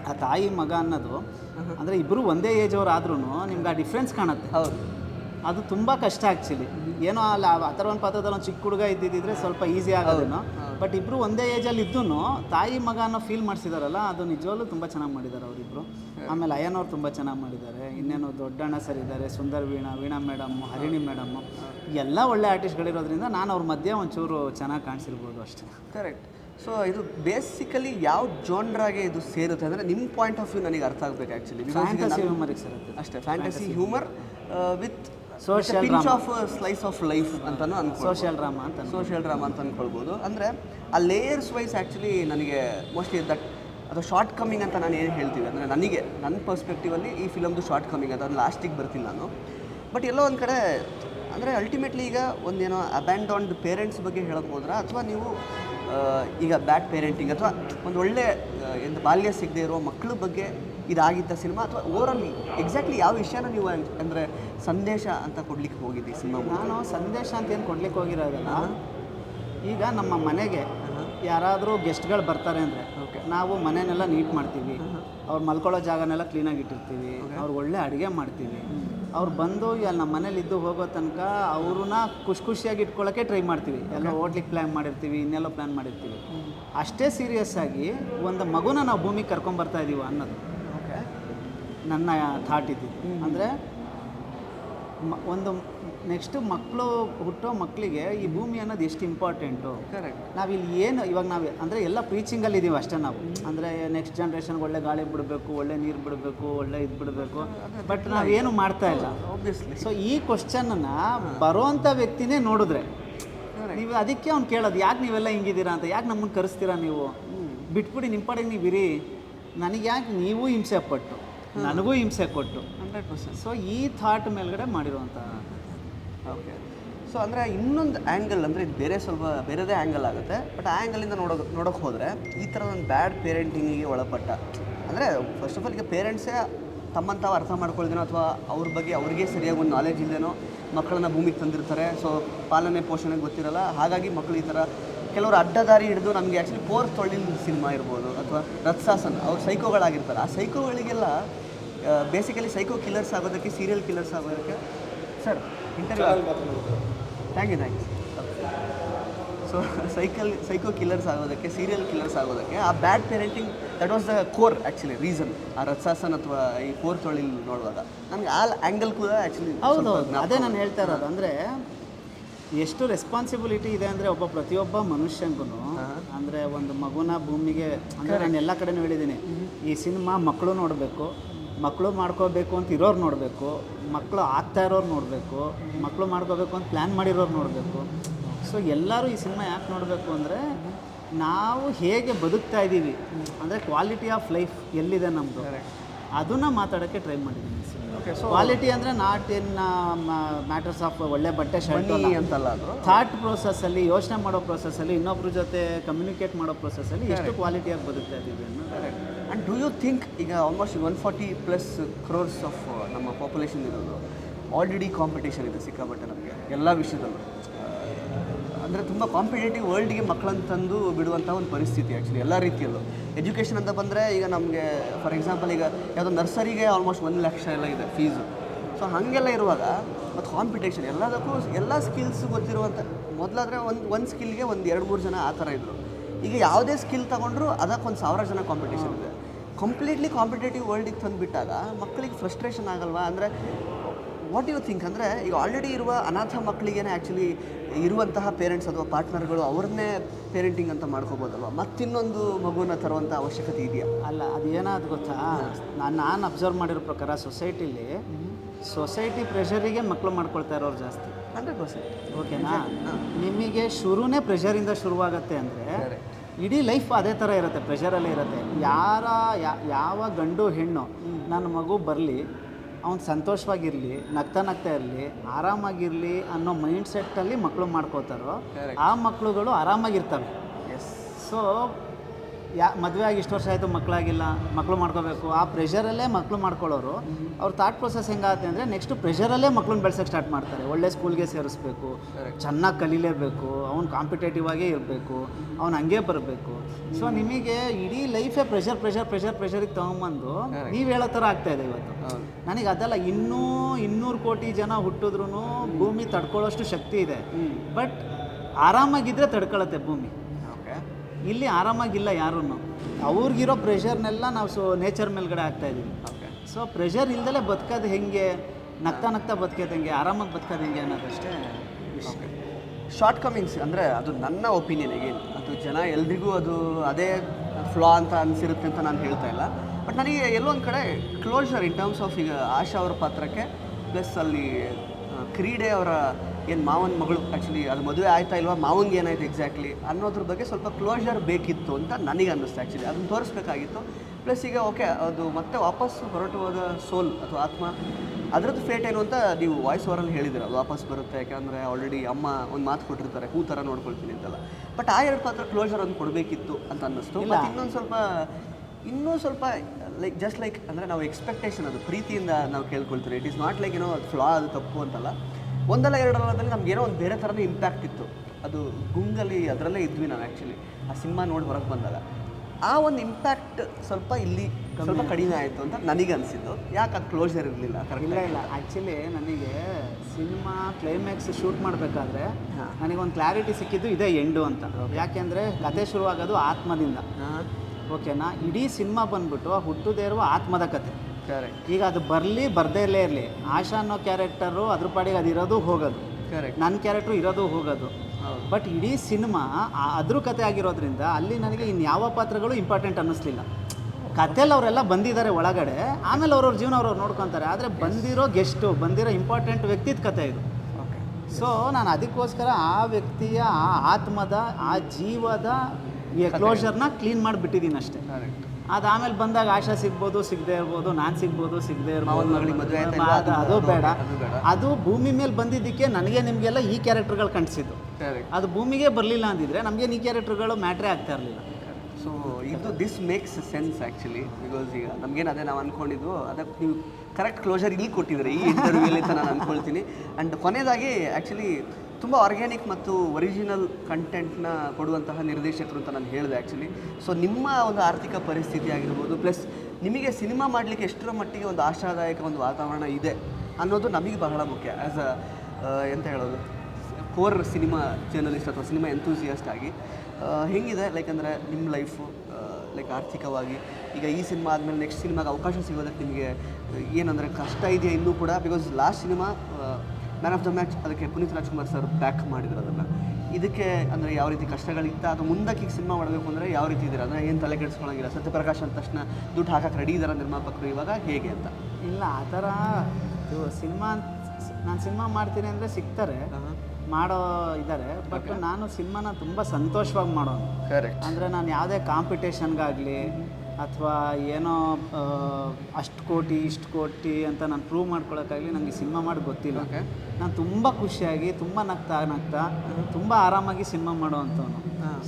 S2: ಆ ತಾಯಿ ಮಗ ಅನ್ನೋದು ಅಂದರೆ ಇಬ್ಬರು ಒಂದೇ ಏಜ್ ಅವ್ರು ಆದ್ರೂ ನಿಮ್ಗೆ ಆ ಡಿಫ್ರೆನ್ಸ್ ಕಾಣುತ್ತೆ.
S1: ಹೌದು.
S2: ಅದು ತುಂಬ ಕಷ್ಟ ಆ್ಯಕ್ಚುಲಿ ಏನೋ ಅಲ್ಲ ಆ ಅಥರ್ವನ್ ಪಾತ್ರದಲ್ಲಿ ಒಂದು ಚಿಕ್ಕ ಹುಡುಗ ಇದ್ದಿದ್ದರೆ ಸ್ವಲ್ಪ ಈಸಿ ಆಗೋದೇನೋ. ಬಟ್ ಇಬ್ಬರು ಒಂದೇ ಏಜಲ್ಲಿ ಇದ್ದೂ ತಾಯಿ ಮಗ ಅನ್ನೋ ಫೀಲ್ ಮಾಡಿಸಿದಾರಲ್ಲ ಅದು ನಿಜವಾಗ್ಲೂ ತುಂಬ ಚೆನ್ನಾಗಿ ಮಾಡಿದ್ದಾರೆ ಅವರಿಬ್ಬರು ಆಮೇಲೆ ಅಯ್ಯನವ್ರು ತುಂಬ ಚೆನ್ನಾಗಿ ಮಾಡಿದ್ದಾರೆ. ಇನ್ನೇನು ದೊಡ್ಡಣ್ಣ ಸರ್ ಇದ್ದಾರೆ ಸುಂದರ್ ವೀಣಾ ವೀಣಾ ಮೇಡಮ್ ಹರಿಣಿ ಮೇಡಮ್. ಎಲ್ಲ ಒಳ್ಳೆ ಆರ್ಟಿಸ್ಟ್ಗಳಿರೋದ್ರಿಂದ ನಾನು ಅವ್ರ ಮಧ್ಯೆ ಒಂಚೂರು ಚೆನ್ನಾಗಿ ಕಾಣಿಸಿರ್ಬೋದು ಅಷ್ಟೇ.
S1: ಕರೆಕ್ಟ್. ಸೊ ಇದು ಬೇಸಿಕಲಿ ಯಾವ ಜೋನ್ರಾಗೆ ಇದು ಸೇರುತ್ತೆ? ಅಂದರೆ ನಿಮ್ಮ ಪಾಯಿಂಟ್ ಆಫ್ ವ್ಯೂ ನನಗೆ ಅರ್ಥ ಆಗಬೇಕು ಆ್ಯಕ್ಚುಲಿ
S2: ಫ್ಯಾಂಟಸಿ ಹ್ಯೂಮರಿಗೆ ಸೇರುತ್ತೆ.
S1: ಅಷ್ಟೇ fantasy humour with
S2: social
S1: pinch of slice of life ಅಂತಾನು ಅನ್ಕೋ
S2: ಸೋಷಿಯಲ್ ಡ್ರಾಮಾ ಅಂತ
S1: ಸೋಷಿಯಲ್ ಡ್ರಾಮಾ ಅಂತ ಅಂದ್ಕೊಳ್ಬೋದು ಅಂದರೆ ಆ ಲೇಯರ್ಸ್ ವೈಸ್ ಆ್ಯಕ್ಚುಲಿ ನನಗೆ ಮೋಸ್ಟ್ಲಿ ದಟ್ ಅದು ಶಾರ್ಟ್ ಕಮಿಂಗ್ ಅಂತ ನಾನು ಏನು ಹೇಳ್ತೀವಿ? ಅಂದರೆ ನನಗೆ ನನ್ನ ಪರ್ಸ್ಪೆಕ್ಟಿವಲ್ಲಿ ಈ ಫಿಲಮ್ದು ಶಾರ್ಟ್ ಕಮಿಂಗ್ ಅದು ಲಾಸ್ಟಿಗೆ ಬರ್ತೀನಿ ನಾನು. ಬಟ್ ಎಲ್ಲೋ ಒಂದು ಕಡೆ ಅಂದರೆ ಅಲ್ಟಿಮೇಟ್ಲಿ ಈಗ ಒಂದೇನೋ ಅಬ್ಯಾಂಡಾನ್ಡ್ ಪೇರೆಂಟ್ಸ್ ಬಗ್ಗೆ ಹೇಳೋಕೆ ಹೋದ್ರೆ ಅಥವಾ ನೀವು ಈಗ ಬ್ಯಾಡ್ ಪೇರೆಂಟಿಂಗ್ ಅಥವಾ ಒಂದು ಒಳ್ಳೆ ಏನು ಬಾಲ್ಯ ಸಿಗದೆ ಇರೋ ಮಕ್ಕಳ ಬಗ್ಗೆ ಇದಾಗಿದ್ದ ಸಿನಿಮಾ ಅಥವಾ ಓವರಾಲ್ ಎಕ್ಸಾಕ್ಟ್ಲಿ ಯಾವ ವಿಷಯನ ನೀವು ಅಂದರೆ ಸಂದೇಶ ಅಂತ ಕೊಡ್ಲಿಕ್ಕೆ ಹೋಗಿದ್ದೀವಿ ಸಿನಿಮಾ
S2: ನಾನು ಸಂದೇಶ ಅಂತ ಏನು ಕೊಡ್ಲಿಕ್ಕೆ ಹೋಗಿರೋದಲ್ಲ. ಈಗ ನಮ್ಮ ಮನೆಗೆ ಯಾರಾದರೂ ಗೆಸ್ಟ್ಗಳು ಬರ್ತಾರೆ ಅಂದರೆ. ನಾವು ಮನೆನೆಲ್ಲ ನೀಟ್ ಮಾಡ್ತೀವಿ. ಅವ್ರು ಮಲ್ಕೊಳ್ಳೋ ಜಾಗನೆಲ್ಲ ಕ್ಲೀನಾಗಿ ಇಟ್ಟಿರ್ತೀವಿ ಅವ್ರು ಒಳ್ಳೆ ಅಡುಗೆ ಮಾಡ್ತೀವಿ. ಅವ್ರು ಬಂದು ಎಲ್ಲ ನಮ್ಮ ಮನೇಲಿ ಇದ್ದು ಹೋಗೋ ತನಕ ಅವ್ರನ್ನ ಖುಷಿ ಖುಷಿಯಾಗಿ ಇಟ್ಕೊಳ್ಳೋಕ್ಕೆ ಟ್ರೈ ಮಾಡ್ತೀವಿ. ಎಲ್ಲ ಹೋಟ್ಲಿಗೆ ಪ್ಲ್ಯಾನ್ ಮಾಡಿರ್ತೀವಿ ಇನ್ನೆಲ್ಲ ಪ್ಲ್ಯಾನ್ ಮಾಡಿರ್ತೀವಿ. ಅಷ್ಟೇ ಸೀರಿಯಸ್ ಆಗಿ ಒಂದು ಮಗುನ ನಾವು ಭೂಮಿಗೆ ಕರ್ಕೊಂಬರ್ತಾ ಇದ್ದೀವಿ ಅನ್ನೋದು.
S1: ಓಕೆ
S2: ನನ್ನ ಥಾಟ್ ಇದ್ದಿದ್ದು ಅಂದರೆ ಒಂದು ನೆಕ್ಸ್ಟ್ ಮಕ್ಕಳು ಹುಟ್ಟೋ ಮಕ್ಕಳಿಗೆ ಈ ಭೂಮಿ ಅನ್ನೋದು ಎಷ್ಟು ಇಂಪಾರ್ಟೆಂಟು.
S1: ಕರೆಕ್ಟ್.
S2: ನಾವಿಲ್ಲಿ ಏನು ಇವಾಗ ನಾವು ಅಂದರೆ ಎಲ್ಲ ಪ್ರೀಚಿಂಗಲ್ಲಿ ಇದ್ದೀವಿ ಅಷ್ಟೇ ನಾವು. ಅಂದರೆ ನೆಕ್ಸ್ಟ್ ಜನ್ರೇಷನ್ಗೆ ಒಳ್ಳೆ ಗಾಳಿ ಬಿಡಬೇಕು ಒಳ್ಳೆ ನೀರು ಬಿಡಬೇಕು ಒಳ್ಳೆ ಇದು ಬಿಡಬೇಕು. ಬಟ್ ನಾವೇನು ಮಾಡ್ತಾ ಇಲ್ಲ.
S1: ಆಬ್ವಿಯಸ್ಲಿ
S2: ಸೊ ಈ ಕ್ವಶನನ್ನು ಬರೋವಂಥ ವ್ಯಕ್ತಿನೇ ನೋಡಿದ್ರೆ. ನೀವು ಅದಕ್ಕೆ ಅವ್ನು ಕೇಳೋದು ಯಾಕೆ ನೀವೆಲ್ಲ ಹಿಂಗಿದ್ದೀರಾ ಅಂತ? ಯಾಕೆ ನಮ್ಮನ್ನು ಕರೆಸ್ತೀರಾ ನೀವು? ಬಿಟ್ಬಿಡಿ ನಿಮ್ಮ ಪಾಡಿಗೆ ನೀವು ಇರಿ. ನನಗೆ ಯಾಕೆ ನೀವು ಹಿಂಸೆ ಪಟ್ಟು? ನನಗೂ ಹಿಂಸೆ ಕೊಟ್ಟು.
S1: Hundred percent.
S2: ಸೊ ಈ ಥಾಟ್ ಮೇಲ್ಗಡೆ ಮಾಡಿರುವಂಥ
S1: ಓಕೆ ಸೊ ಅಂದರೆ ಇನ್ನೊಂದು ಆ್ಯಂಗಲ್ ಅಂದರೆ ಇದು ಬೇರೆ ಸ್ವಲ್ಪ ಬೇರೆದೇ ಆ್ಯಂಗಲ್ ಆಗುತ್ತೆ. ಬಟ್ ಆ ಆ್ಯಂಗಲಿಂದ ನೋಡೋಕೆ ನೋಡೋಕೆ ಹೋದರೆ ಈ ಥರ ಒಂದು ಬ್ಯಾಡ್ ಪೇರೆಂಟಿಂಗಿಗೆ ಒಳಪಟ್ಟ. ಅಂದರೆ ಫಸ್ಟ್ ಆಫ್ ಆಲ್ ಈಗ ಪೇರೆಂಟ್ಸೇ ತಮ್ಮನ್ನು ಅರ್ಥ ಮಾಡ್ಕೊಳ್ದೇನೋ ಅಥವಾ ಅವ್ರ ಬಗ್ಗೆ ಅವ್ರಿಗೆ ಸರಿಯಾಗಿ ಒಂದು ನಾಲೆಜ್ ಇಲ್ಲದೇನೋ ಮಕ್ಕಳನ್ನ ಭೂಮಿಗೆ ತಂದಿರ್ತಾರೆ. ಸೊ ಪಾಲನೆ ಪೋಷಣೆ ಗೊತ್ತಿರಲ್ಲ. ಹಾಗಾಗಿ ಮಕ್ಕಳು ಈ ಥರ ಕೆಲವರು ಅಡ್ಡದಾರಿ ಹಿಡಿದು ನಮಗೆ ಆ್ಯಕ್ಚುಲಿ ಪೋರ್ ತೊಳ್ಳಿನ ಸಿನಿಮಾ ಇರ್ಬೋದು ಅಥವಾ ರತ್ಸಾಸನ್ ಅವ್ರು ಸೈಕೋಗಳಾಗಿರ್ತಾರೆ. ಆ ಸೈಕೋಗಳಿಗೆಲ್ಲ ಬೇಸಿಕಲಿ ಸೈಕೋ ಕಿಲ್ಲರ್ಸ್ ಆಗೋದಕ್ಕೆ ಸೀರಿಯಲ್ ಕಿಲ್ಲರ್ಸ್ ಆಗೋದಕ್ಕೆ sir interview thank you thank you so cycle psycho killers ಆಗೋದಕ್ಕೆ ಸೀರಿಯಲ್ ಕಿಲ್ಲರ್ಸ್ ಆಗೋದಕ್ಕೆ ಆ bad parenting that was the core actually reason ಆ ರತ್ಸಾಸನ್ ಅಥವಾ ಈ ಕೋರ್ ತೊಳಿಲ್ ನೋಡುವಾಗ. ನನಗೆ ಆ ಆ್ಯಂಗಲ್ ಕೂಡ ಆ್ಯಕ್ಚುಲಿ
S2: ಹೌದು ಅದೇ ನಾನು ಹೇಳ್ತಾ ಇರೋದು ಅಂದರೆ ಎಷ್ಟು ರೆಸ್ಪಾನ್ಸಿಬಿಲಿಟಿ ಇದೆ ಅಂದರೆ ಒಬ್ಬ ಪ್ರತಿಯೊಬ್ಬ ಮನುಷ್ಯಂಗೂ ಅಂದರೆ ಒಂದು ಮಗುನ ಭೂಮಿಗೆ ಅಂದರೆ ನಾನು ಎಲ್ಲ ಕಡೆನೂ ಹೇಳಿದ್ದೀನಿ ಈ ಸಿನಿಮಾ ಮಕ್ಕಳು ನೋಡಬೇಕು ಮಕ್ಕಳು ಮಾಡ್ಕೋಬೇಕು ಅಂತ ಇರೋರು ನೋಡಬೇಕು ಮಕ್ಕಳು ಆಗ್ತಾ ಇರೋರು ನೋಡಬೇಕು ಮಕ್ಕಳು ಮಾಡ್ಕೋಬೇಕು ಅಂತ ಪ್ಲ್ಯಾನ್ ಮಾಡಿರೋರು ನೋಡಬೇಕು. ಸೊ ಎಲ್ಲರೂ ಈ ಸಿನಿಮಾ ಯಾಕೆ ನೋಡಬೇಕು ಅಂದರೆ ನಾವು ಹೇಗೆ ಬದುಕ್ತಾ ಇದ್ದೀವಿ ಅಂದರೆ ಕ್ವಾಲಿಟಿ ಆಫ್ ಲೈಫ್ ಎಲ್ಲಿದೆ ನಮ್ಮದು ಅದನ್ನು ಮಾತಾಡೋಕ್ಕೆ ಟ್ರೈ ಮಾಡಿದ್ದೀನಿ
S1: ಓಕೆ ಸೊ
S2: ಕ್ವಾಲಿಟಿ ಅಂದರೆ ನಾಟ್ ಇನ್ ಮ್ಯಾಟರ್ಸ್ ಆಫ್ ಒಳ್ಳೆ ಬಟ್ಟೆ ಶರ್ಟ್
S1: ಅಂತಲ್ಲ ಅದು?
S2: ಥಾಟ್ ಪ್ರೋಸೆಸ್ಸಲ್ಲಿ ಯೋಚನೆ ಮಾಡೋ ಪ್ರೋಸೆಸ್ಸಲ್ಲಿ ಇನ್ನೊಬ್ಬರ ಜೊತೆ ಕಮ್ಯುನಿಕೇಟ್ ಮಾಡೋ ಪ್ರೋಸೆಸ್ಸಲ್ಲಿ ಎಷ್ಟು ಕ್ವಾಲಿಟಿಯಾಗಿ ಬದುಕ್ತಾ ಇದ್ದೀವಿ ಅನ್ನೋದು.
S1: ಆ್ಯಂಡ್ ಡೂ ಯು ಥಿಂಕ್ ಈಗ almost one forty plus crores of ನಮ್ಮ ಪಾಪ್ಯುಲೇಷನ್ ಇರೋದು ಆಲ್ರೆಡಿ ಕಾಂಪಿಟೇಷನ್ ಇದೆ ಸಿಕ್ಕಾಪಟ್ಟೆ ನಮಗೆ, ಎಲ್ಲ ವಿಷಯದಲ್ಲೂ? ಅಂದರೆ ತುಂಬ ಕಾಂಪಿಟೇಟಿವ್ ವರ್ಲ್ಡ್ಗೆ ಮಕ್ಕಳನ್ನು ತಂದು ಬಿಡುವಂಥ ಒಂದು ಪರಿಸ್ಥಿತಿ ಆ್ಯಕ್ಚುಲಿ ಎಲ್ಲ ರೀತಿಯಲ್ಲೂ. ಎಜುಕೇಷನ್ ಅಂತ ಬಂದರೆ ಈಗ ನಮಗೆ ಫಾರ್ ಎಕ್ಸಾಂಪಲ್ ಈಗ ಯಾವುದೋ ನರ್ಸರಿಗೆ ಆಲ್ಮೋಸ್ಟ್ ಒಂದು ಲಕ್ಷ ಎಲ್ಲ ಇದೆ ಫೀಸು ಸೊ ಹಾಗೆಲ್ಲ ಇರುವಾಗ, ಮತ್ತು ಕಾಂಪಿಟೇಷನ್ ಎಲ್ಲದಕ್ಕೂ ಎಲ್ಲ ಸ್ಕಿಲ್ಸ್ ಗೊತ್ತಿರುವಂಥ ಮೊದಲಾದರೆ ಒಂದು ಒಂದು ಸ್ಕಿಲ್ಗೆ ಒಂದು ಎರಡು ಮೂರು ಜನ ಆ ಥರ ಇದ್ದರು ಈಗ ಯಾವುದೇ ಸ್ಕಿಲ್ ತಗೊಂಡ್ರು ಅದಕ್ಕೊಂದು ಸಾವಿರ ಜನ ಕಾಂಪಿಟೇಷನ್ ಇದೆ. ಕಂಪ್ಲೀಟ್ಲಿ ಕಾಂಪಿಟೇಟಿವ್ ವರ್ಲ್ಡಿಗೆ ತಂದುಬಿಟ್ಟಾಗ ಮಕ್ಕಳಿಗೆ ಫ್ರಸ್ಟ್ರೇಷನ್ ಆಗಲ್ವಾ? ಅಂದರೆ ವಾಟ್ ಯು ಥಿಂಕ್ ಅಂದರೆ ಈಗ ಆಲ್ರೆಡಿ ಇರುವ ಅನಾಥ ಮಕ್ಕಳಿಗೇನೆ ಆ್ಯಕ್ಚುಲಿ ಇರುವಂತಹ ಪೇರೆಂಟ್ಸ್ ಅಥವಾ ಪಾರ್ಟ್ನರ್ಗಳು ಅವ್ರನ್ನೇ ಪೇರೆಂಟಿಂಗ್ ಅಂತ ಮಾಡ್ಕೋಬೋದಲ್ವ? ಮತ್ತಿನ್ನೊಂದು ಮಗುನ ತರುವಂಥ ಅವಶ್ಯಕತೆ ಇದೆಯಾ?
S2: ಅಲ್ಲ ಅದು ಏನಾದ್ರು ಗೊತ್ತಾ? ನಾನು ನಾನು ಅಬ್ಸರ್ವ್ ಮಾಡಿರೋ ಪ್ರಕಾರ ಸೊಸೈಟಿಲಿ ಸೊಸೈಟಿ ಪ್ರೆಷರಿಗೆ ಮಕ್ಕಳು ಮಾಡ್ಕೊಳ್ತಾ ಇರೋರು ಜಾಸ್ತಿ.
S1: Hundred percent.
S2: ಓಕೆನಾ ನಿಮಗೆ ಶುರುನೇ ಪ್ರೆಷರಿಂದ ಶುರುವಾಗತ್ತೆ ಅಂದರೆ ಇಡೀ ಲೈಫ್ ಅದೇ ಥರ ಇರುತ್ತೆ ಪ್ರೆಷರಲ್ಲೇ ಇರುತ್ತೆ. ಯಾರ ಯಾವ ಗಂಡು ಹೆಣ್ಣು ನನ್ನ ಮಗು ಬರಲಿ ಅವ್ನು ಸಂತೋಷವಾಗಿರಲಿ ನಗ್ತಾ ನಗ್ತಾ ಇರಲಿ ಆರಾಮಾಗಿರಲಿ ಅನ್ನೋ ಮೈಂಡ್ ಸೆಟ್ಟಲ್ಲಿ ಮಕ್ಕಳು ಮಾಡ್ಕೋತಾರೋ. ಆ ಮಕ್ಕಳುಗಳು ಆರಾಮಾಗಿರ್ತವೆ.
S1: ಎಸ್
S2: ಸೊ ಯಾ ಮದುವೆ ಆಗಿ ಇಷ್ಟು ವರ್ಷ ಆಯಿತು ಮಕ್ಕಳಾಗಿಲ್ಲ ಮಕ್ಕಳು ಮಾಡ್ಕೋಬೇಕು ಆ ಪ್ರೆಷರಲ್ಲೇ ಮಕ್ಕಳು ಮಾಡ್ಕೊಳ್ಳೋರು. ಅವ್ರ ಥಾಟ್ ಪ್ರೊಸೆಸ್ ಹೆಂಗಾಗುತ್ತೆ ಅಂದರೆ ನೆಕ್ಸ್ಟ್ ಪ್ರೆಷರಲ್ಲೇ ಮಕ್ಳನ್ನ ಬೆಳ್ಸೋಕ್ಕೆ ಸ್ಟಾರ್ಟ್ ಮಾಡ್ತಾರೆ. ಒಳ್ಳೆ ಸ್ಕೂಲ್ಗೆ ಸೇರಿಸ್ಬೇಕು ಚೆನ್ನಾಗಿ ಕಲೀಲೇಬೇಕು ಅವ್ನು ಕಾಂಪಿಟೇಟಿವ್ ಆಗೇ ಇರಬೇಕು ಅವ್ನು ಹಂಗೆ ಬರಬೇಕು. ಸೊ ನಿಮಗೆ ಇಡೀ ಲೈಫೇ ಪ್ರೆಷರ್ ಪ್ರೆಷರ್ ಪ್ರೆಷರ್ ಪ್ರೆಷರಿಗೆ ತೊಗೊಂಬಂದು ನೀವು ಹೇಳೋ ಥರ ಆಗ್ತಾ ಇದೆ ಇವತ್ತು. ನನಗೆ ಅದಲ್ಲ ಇನ್ನೂ ಇನ್ನೂರು ಕೋಟಿ ಜನ ಹುಟ್ಟಿದ್ರೂ ಭೂಮಿ ತಡ್ಕೊಳ್ಳೋಷ್ಟು ಶಕ್ತಿ ಇದೆ. ಬಟ್ ಆರಾಮಾಗಿದ್ದರೆ ತಡ್ಕೊಳತ್ತೆ ಭೂಮಿ. ಇಲ್ಲಿ ಆರಾಮಾಗಿಲ್ಲ ಯಾರೂ ಅವ್ರಿಗಿರೋ ಪ್ರೆಷರ್ನೆಲ್ಲ ನಾವು ಸೊ ನೇಚರ್ ಮೇಲ್ಗಡೆ ಆಗ್ತಾ ಇದ್ದೀವಿ.
S1: ಓಕೆ.
S2: ಸೊ ಪ್ರೆಷರ್ ಇಲ್ದಲೇ ಬದುಕೋದು ಹೆಂಗೆ ನಗ್ತಾ ನಗ್ತಾ ಬದುಕೋದು ಹೆಂಗೆ ಆರಾಮಾಗಿ ಬದುಕೋದು ಹೆಂಗೆ ಅನ್ನೋದಷ್ಟೇ ವಿಷಯ.
S1: ಶಾರ್ಟ್ ಕಮಿಂಗ್ಸ್ ಅಂದರೆ ಅದು ನನ್ನ ಒಪಿನಿಯನ್ ಏನು ಅದು ಜನ ಎಲ್ರಿಗೂ ಅದು ಅದೇ ಫ್ಲಾ ಅಂತ ಅನಿಸಿರುತ್ತೆ ಅಂತ ನಾನು ಹೇಳ್ತಾ ಇಲ್ಲ. ಬಟ್ ನನಗೆ ಎಲ್ಲೊಂದು ಕಡೆ ಕ್ಲೋಸರ್ ಇನ್ ಟರ್ಮ್ಸ್ ಆಫ್ ಈಗ ಆಶಾ ಅವರ ಪಾತ್ರಕ್ಕೆ ಪ್ಲಸ್ ಅಲ್ಲಿ ಕ್ರೀಡೆ ಅವರ ಏನು ಮಾವನ ಮಗಳು ಆ್ಯಕ್ಚುಲಿ ಅದು ಮದುವೆ ಆಯ್ತಾ ಇಲ್ವಾ ಮಾವನ್ಗೆ ಏನಾಯ್ತು ಎಕ್ಸಾಕ್ಟ್ಲಿ ಅನ್ನೋದ್ರ ಬಗ್ಗೆ ಸ್ವಲ್ಪ ಕ್ಲೋಜರ್ ಬೇಕಿತ್ತು ಅಂತ ನನಗೆ ಅನ್ನಿಸ್ತು ಆ್ಯಕ್ಚುಲಿ ಅದನ್ನು ತೋರಿಸ್ಬೇಕಾಗಿತ್ತು. ಪ್ಲಸ್ ಈಗ ಓಕೆ ಅದು ಮತ್ತೆ ವಾಪಸ್ ಹೊರಟು ಹೋದ ಸೋಲ್ ಅಥವಾ ಆತ್ಮ ಅದರದ್ದು ಫೇಟ್ ಏನು ಅಂತ ನೀವು ವಾಯ್ಸ್ ಓವರಲ್ಲಿ ಹೇಳಿದಿರ ಅದು ವಾಪಸ್ ಬರುತ್ತೆ ಯಾಕೆಂದರೆ ಆಲ್ರೆಡಿ ಅಮ್ಮ ಒಂದು ಮಾತು ಕೊಟ್ಟಿರ್ತಾರೆ ಹೂ ಥರ ನೋಡ್ಕೊಳ್ತೀನಿ ಅಂತಲ್ಲ. ಬಟ್ ಆ ಎರಡು ಪಾತ್ರ ಕ್ಲೋಜರ್ ಒಂದು ಕೊಡಬೇಕಿತ್ತು ಅಂತ ಅನ್ನಿಸ್ತು. ಮತ್ತು ಇನ್ನೊಂದು ಸ್ವಲ್ಪ ಇನ್ನೂ ಸ್ವಲ್ಪ ಲೈಕ್ ಜಸ್ಟ್ ಲೈಕ್ ಅಂದರೆ ನಾವು ಎಕ್ಸ್ಪೆಕ್ಟೇಷನ್ ಅದು ಪ್ರೀತಿಯಿಂದ ನಾವು ಕೇಳ್ಕೊಳ್ತೀವಿ. ಇಟ್ ಈಸ್ ನಾಟ್ ಲೈಕ್ ಏನೋ ಅದು ಫ್ಲಾ ಅದು ತಪ್ಪು ಅಂತಲ್ಲ. ಒಂದಲ್ಲ ಎರಡಲ್ಲದಲ್ಲಿ ನಮ್ಗೆ ಏನೋ ಒಂದು ಬೇರೆ ಥರನೇ ಇಂಪ್ಯಾಕ್ಟ್ ಇತ್ತು. ಅದು ಗುಂಗಲ್ಲಿ ಅದರಲ್ಲೇ ಇದ್ವಿ ನಾವು ಆ್ಯಕ್ಚುಲಿ ಆ ಸಿನಿಮಾ ನೋಡಿ ಹೊರಗೆ ಬಂದಾಗ. ಆ ಒಂದು ಇಂಪ್ಯಾಕ್ಟ್ ಸ್ವಲ್ಪ ಇಲ್ಲಿ ಸ್ವಲ್ಪ ಕಡಿಮೆ ಆಯಿತು ಅಂತ ನನಗೆ ಅನಿಸಿದ್ದು. ಯಾಕೆ ಅದು ಕ್ಲೋಸರ್ ಇರಲಿಲ್ಲ?
S2: ಇಲ್ಲ
S1: ಕರೆಕ್ಟ್
S2: ಇಲ್ಲ ಆ್ಯಕ್ಚುಲಿ ನನಗೆ ಸಿನಿಮಾ ಕ್ಲೈಮ್ಯಾಕ್ಸ್ ಶೂಟ್ ಮಾಡಬೇಕಾದ್ರೆ. ನನಗೊಂದು ಕ್ಲಾರಿಟಿ ಸಿಕ್ಕಿದ್ದು ಇದೇ ಎಂಡು ಅಂತ. ಯಾಕೆಂದರೆ ಕತೆ ಶುರುವಾಗೋದು ಆತ್ಮದಿಂದ. ಓಕೆನಾ ಇಡೀ ಸಿನಿಮಾ ಬಂದ್ಬಿಟ್ಟು ಹುಟ್ಟುದೇ ಇರುವ ಆತ್ಮದ ಕತೆ.
S1: ಕರೆಕ್ಟ್
S2: ಈಗ ಅದು ಬರಲಿ ಬರದೇ ಇಲ್ಲೇ ಇರಲಿ. ಆಶಾ ಅನ್ನೋ ಕ್ಯಾರೆಕ್ಟರು ಅದ್ರ ಪಾಡಿಗೆ ಅದು ಇರೋದು ಹೋಗೋದು.
S1: ಕರೆಕ್ಟ್
S2: ನನ್ನ ಕ್ಯಾರೆಕ್ಟ್ರು ಇರೋದು ಹೋಗೋದು. ಬಟ್ ಇಡೀ ಸಿನಿಮಾ ಅದ್ರ ಕತೆ ಆಗಿರೋದ್ರಿಂದ ಅಲ್ಲಿ ನನಗೆ ಇನ್ಯಾವ ಪಾತ್ರಗಳು ಇಂಪಾರ್ಟೆಂಟ್ ಅನ್ನಿಸ್ಲಿಲ್ಲ. ಕತೆಯಲ್ಲಿ ಅವರೆಲ್ಲ ಬಂದಿದ್ದಾರೆ ಒಳಗಡೆ ಆಮೇಲೆ ಅವ್ರವ್ರ ಜೀವನ ಅವ್ರವ್ರು ನೋಡ್ಕೊತಾರೆ. ಆದರೆ ಬಂದಿರೋ ಗೆಸ್ಟು ಬಂದಿರೋ ಇಂಪಾರ್ಟೆಂಟ್ ವ್ಯಕ್ತಿದ ಕತೆ ಇದು.
S1: ಓಕೆ
S2: ಸೊ ನಾನು ಅದಕ್ಕೋಸ್ಕರ ಆ ವ್ಯಕ್ತಿಯ ಆ ಆತ್ಮದ ಆ ಜೀವದ ಕ್ಲೋಷರ್ನ ಕ್ಲೀನ್ ಮಾಡಿಬಿಟ್ಟಿದ್ದೀನಿ ಅಷ್ಟೇ.
S1: ಕರೆಕ್ಟ್
S2: ಅದಾಮೇಲೆ ಬಂದಾಗ ಆಶಾ ಸಿಗ್ಬೋದು ಸಿಗದೆ ಇರ್ಬೋದು ನಾನು ಸಿಗ್ಬೋದು ಸಿಗದೆ ಇರ್ಬೋದು? ಅದು- ಬೇಡ.
S1: ಅದು
S2: ಭೂಮಿ ಮೇಲೆ ಬಂದಿದ್ದಕ್ಕೆ ನನಗೆ ನಿಮಗೆಲ್ಲ ಈ ಕ್ಯಾರೆಕ್ಟರ್ಗಳು ಕಾಣಿಸಿದ್ದು. ಅದು ಭೂಮಿಗೆ ಬರಲಿಲ್ಲ ಅಂದಿದ್ರೆ ನಮಗೆ ಈ ಕ್ಯಾರೆಕ್ಟರ್ಗಳು ಮ್ಯಾಟ್ರೇ ಆಗ್ತಾ ಇರಲಿಲ್ಲ.
S1: ಸೊ ಇದು this makes sense actually because ಈಗ ನಮಗೇನು ಅದೇ ನಾವು ಅಂದ್ಕೊಂಡಿದ್ದು ಅದಕ್ಕೆ ನೀವು ಕರೆಕ್ಟ್ ಕ್ಲೋಸರ್ ಇಲ್ಲಿ ಕೊಟ್ಟಿದ್ದೀರಿ ಈ ಇಂಟರ್ವ್ಯೂಲಿ ಅಂತ ನಾನು ಅಂದ್ಕೊಳ್ತೀನಿ ಆ್ಯಂಡ್ ಕೊನೆಯದಾಗಿ ಆ್ಯಕ್ಚುಲಿ ತುಂಬ ಆರ್ಗ್ಯಾನಿಕ್ ಮತ್ತು ಒರಿಜಿನಲ್ ಕಂಟೆಂಟ್ನ ಕೊಡುವಂತಹ ನಿರ್ದೇಶಕರು ಅಂತ ನಾನು ಹೇಳಿದೆ ಆ್ಯಕ್ಚುಲಿ ಸೊ ನಿಮ್ಮ ಒಂದು ಆರ್ಥಿಕ ಪರಿಸ್ಥಿತಿ ಆಗಿರ್ಬೋದು ಪ್ಲಸ್ ನಿಮಗೆ ಸಿನಿಮಾ ಮಾಡಲಿಕ್ಕೆ ಎಷ್ಟರ ಮಟ್ಟಿಗೆ ಒಂದು ಆಶಾದಾಯಕ ಒಂದು ವಾತಾವರಣ ಇದೆ ಅನ್ನೋದು ನಮಗೆ ಬಹಳ ಮುಖ್ಯ. ಆ್ಯಸ್ ಅ ಎಂತ ಹೇಳೋದು? ಕೋರ್ ಸಿನಿಮಾ ಜರ್ನಲಿಸ್ಟ್ ಅಥವಾ ಸಿನಿಮಾ ಎಂತೂಸಿಯಸ್ಟ್ ಆಗಿ ಹೆಂಗಿದೆ? ಲೈಕ್ ಅಂದರೆ ನಿಮ್ಮ ಲೈಫು ಲೈಕ್ ಆರ್ಥಿಕವಾಗಿ. ಈಗ ಈ ಸಿನಿಮಾ ಆದಮೇಲೆ ನೆಕ್ಸ್ಟ್ ಸಿನಿಮಾಗೆ ಅವಕಾಶ ಸಿಗೋದಕ್ಕೆ ನಿಮಗೆ ಏನಂದರೆ ಕಷ್ಟ ಇದೆಯಾ ಇನ್ನೂ ಕೂಡ? Because last cinema man of the match ಅದಕ್ಕೆ ಪುನೀತ್ ರಾಜ್ಕುಮಾರ್ ಸರ್ ಬ್ಯಾಕ್ ಮಾಡಿದ್ರು ಅದನ್ನು. ಇದಕ್ಕೆ ಅಂದರೆ ಯಾವ ರೀತಿ ಕಷ್ಟಗಳಿತ್ತ ಅದು ಮುಂದಕ್ಕೆ ಈಗ ಸಿನಿಮಾ ಮಾಡಬೇಕು ಅಂದರೆ ಯಾವ ರೀತಿ ಇದ್ದೀರಾ? ಅಂದರೆ ಏನು ತಲೆ ಕೆಡಿಸ್ಕೊಳಂಗಿಲ್ಲ ಸತ್ಯಪ್ರಕಾಶ್ ಅಂದ ತಕ್ಷಣ ದುಡ್ಡು ಹಾಕಕ್ಕೆ ರೆಡಿ ಇದ್ದಾರೆ ನಿರ್ಮಾಪಕರು ಇವಾಗ? ಹೇಗೆ ಅಂತ?
S2: ಇಲ್ಲ ಆ ಥರ ಇದು ಸಿನಿಮಾ ನಾನು ಸಿನಿಮಾ ಮಾಡ್ತೀನಿ ಅಂದರೆ ಸಿಗ್ತಾರೆ ಮಾಡೋ ಇದ್ದಾರೆ ಬಟ್ ನಾನು ಸಿನಿಮಾನ ತುಂಬ ಸಂತೋಷವಾಗಿ ಮಾಡೋನು
S1: ಕರೆಕ್ಟ್
S2: ಅಂದರೆ ನಾನು ಯಾವುದೇ ಕಾಂಪಿಟೇಷನ್ಗಾಗಲಿ ಅಥವಾ ಏನೋ ಅಷ್ಟು ಕೋಟಿ ಇಷ್ಟು ಕೋಟಿ ಅಂತ ನಾನು ಪ್ರೂವ್ ಮಾಡ್ಕೊಳ್ಳೋಕ್ಕಾಗಲಿ ನನಗೆ ಸಿನಿಮಾ ಮಾಡಿ ಗೊತ್ತಿಲ್ಲ. ನಾನು ತುಂಬ ಖುಷಿಯಾಗಿ ತುಂಬ ನಗ್ತಾ ನಗ್ತಾ ತುಂಬ ಆರಾಮಾಗಿ ಸಿನಿಮಾ ಮಾಡೋವಂಥವ್ನು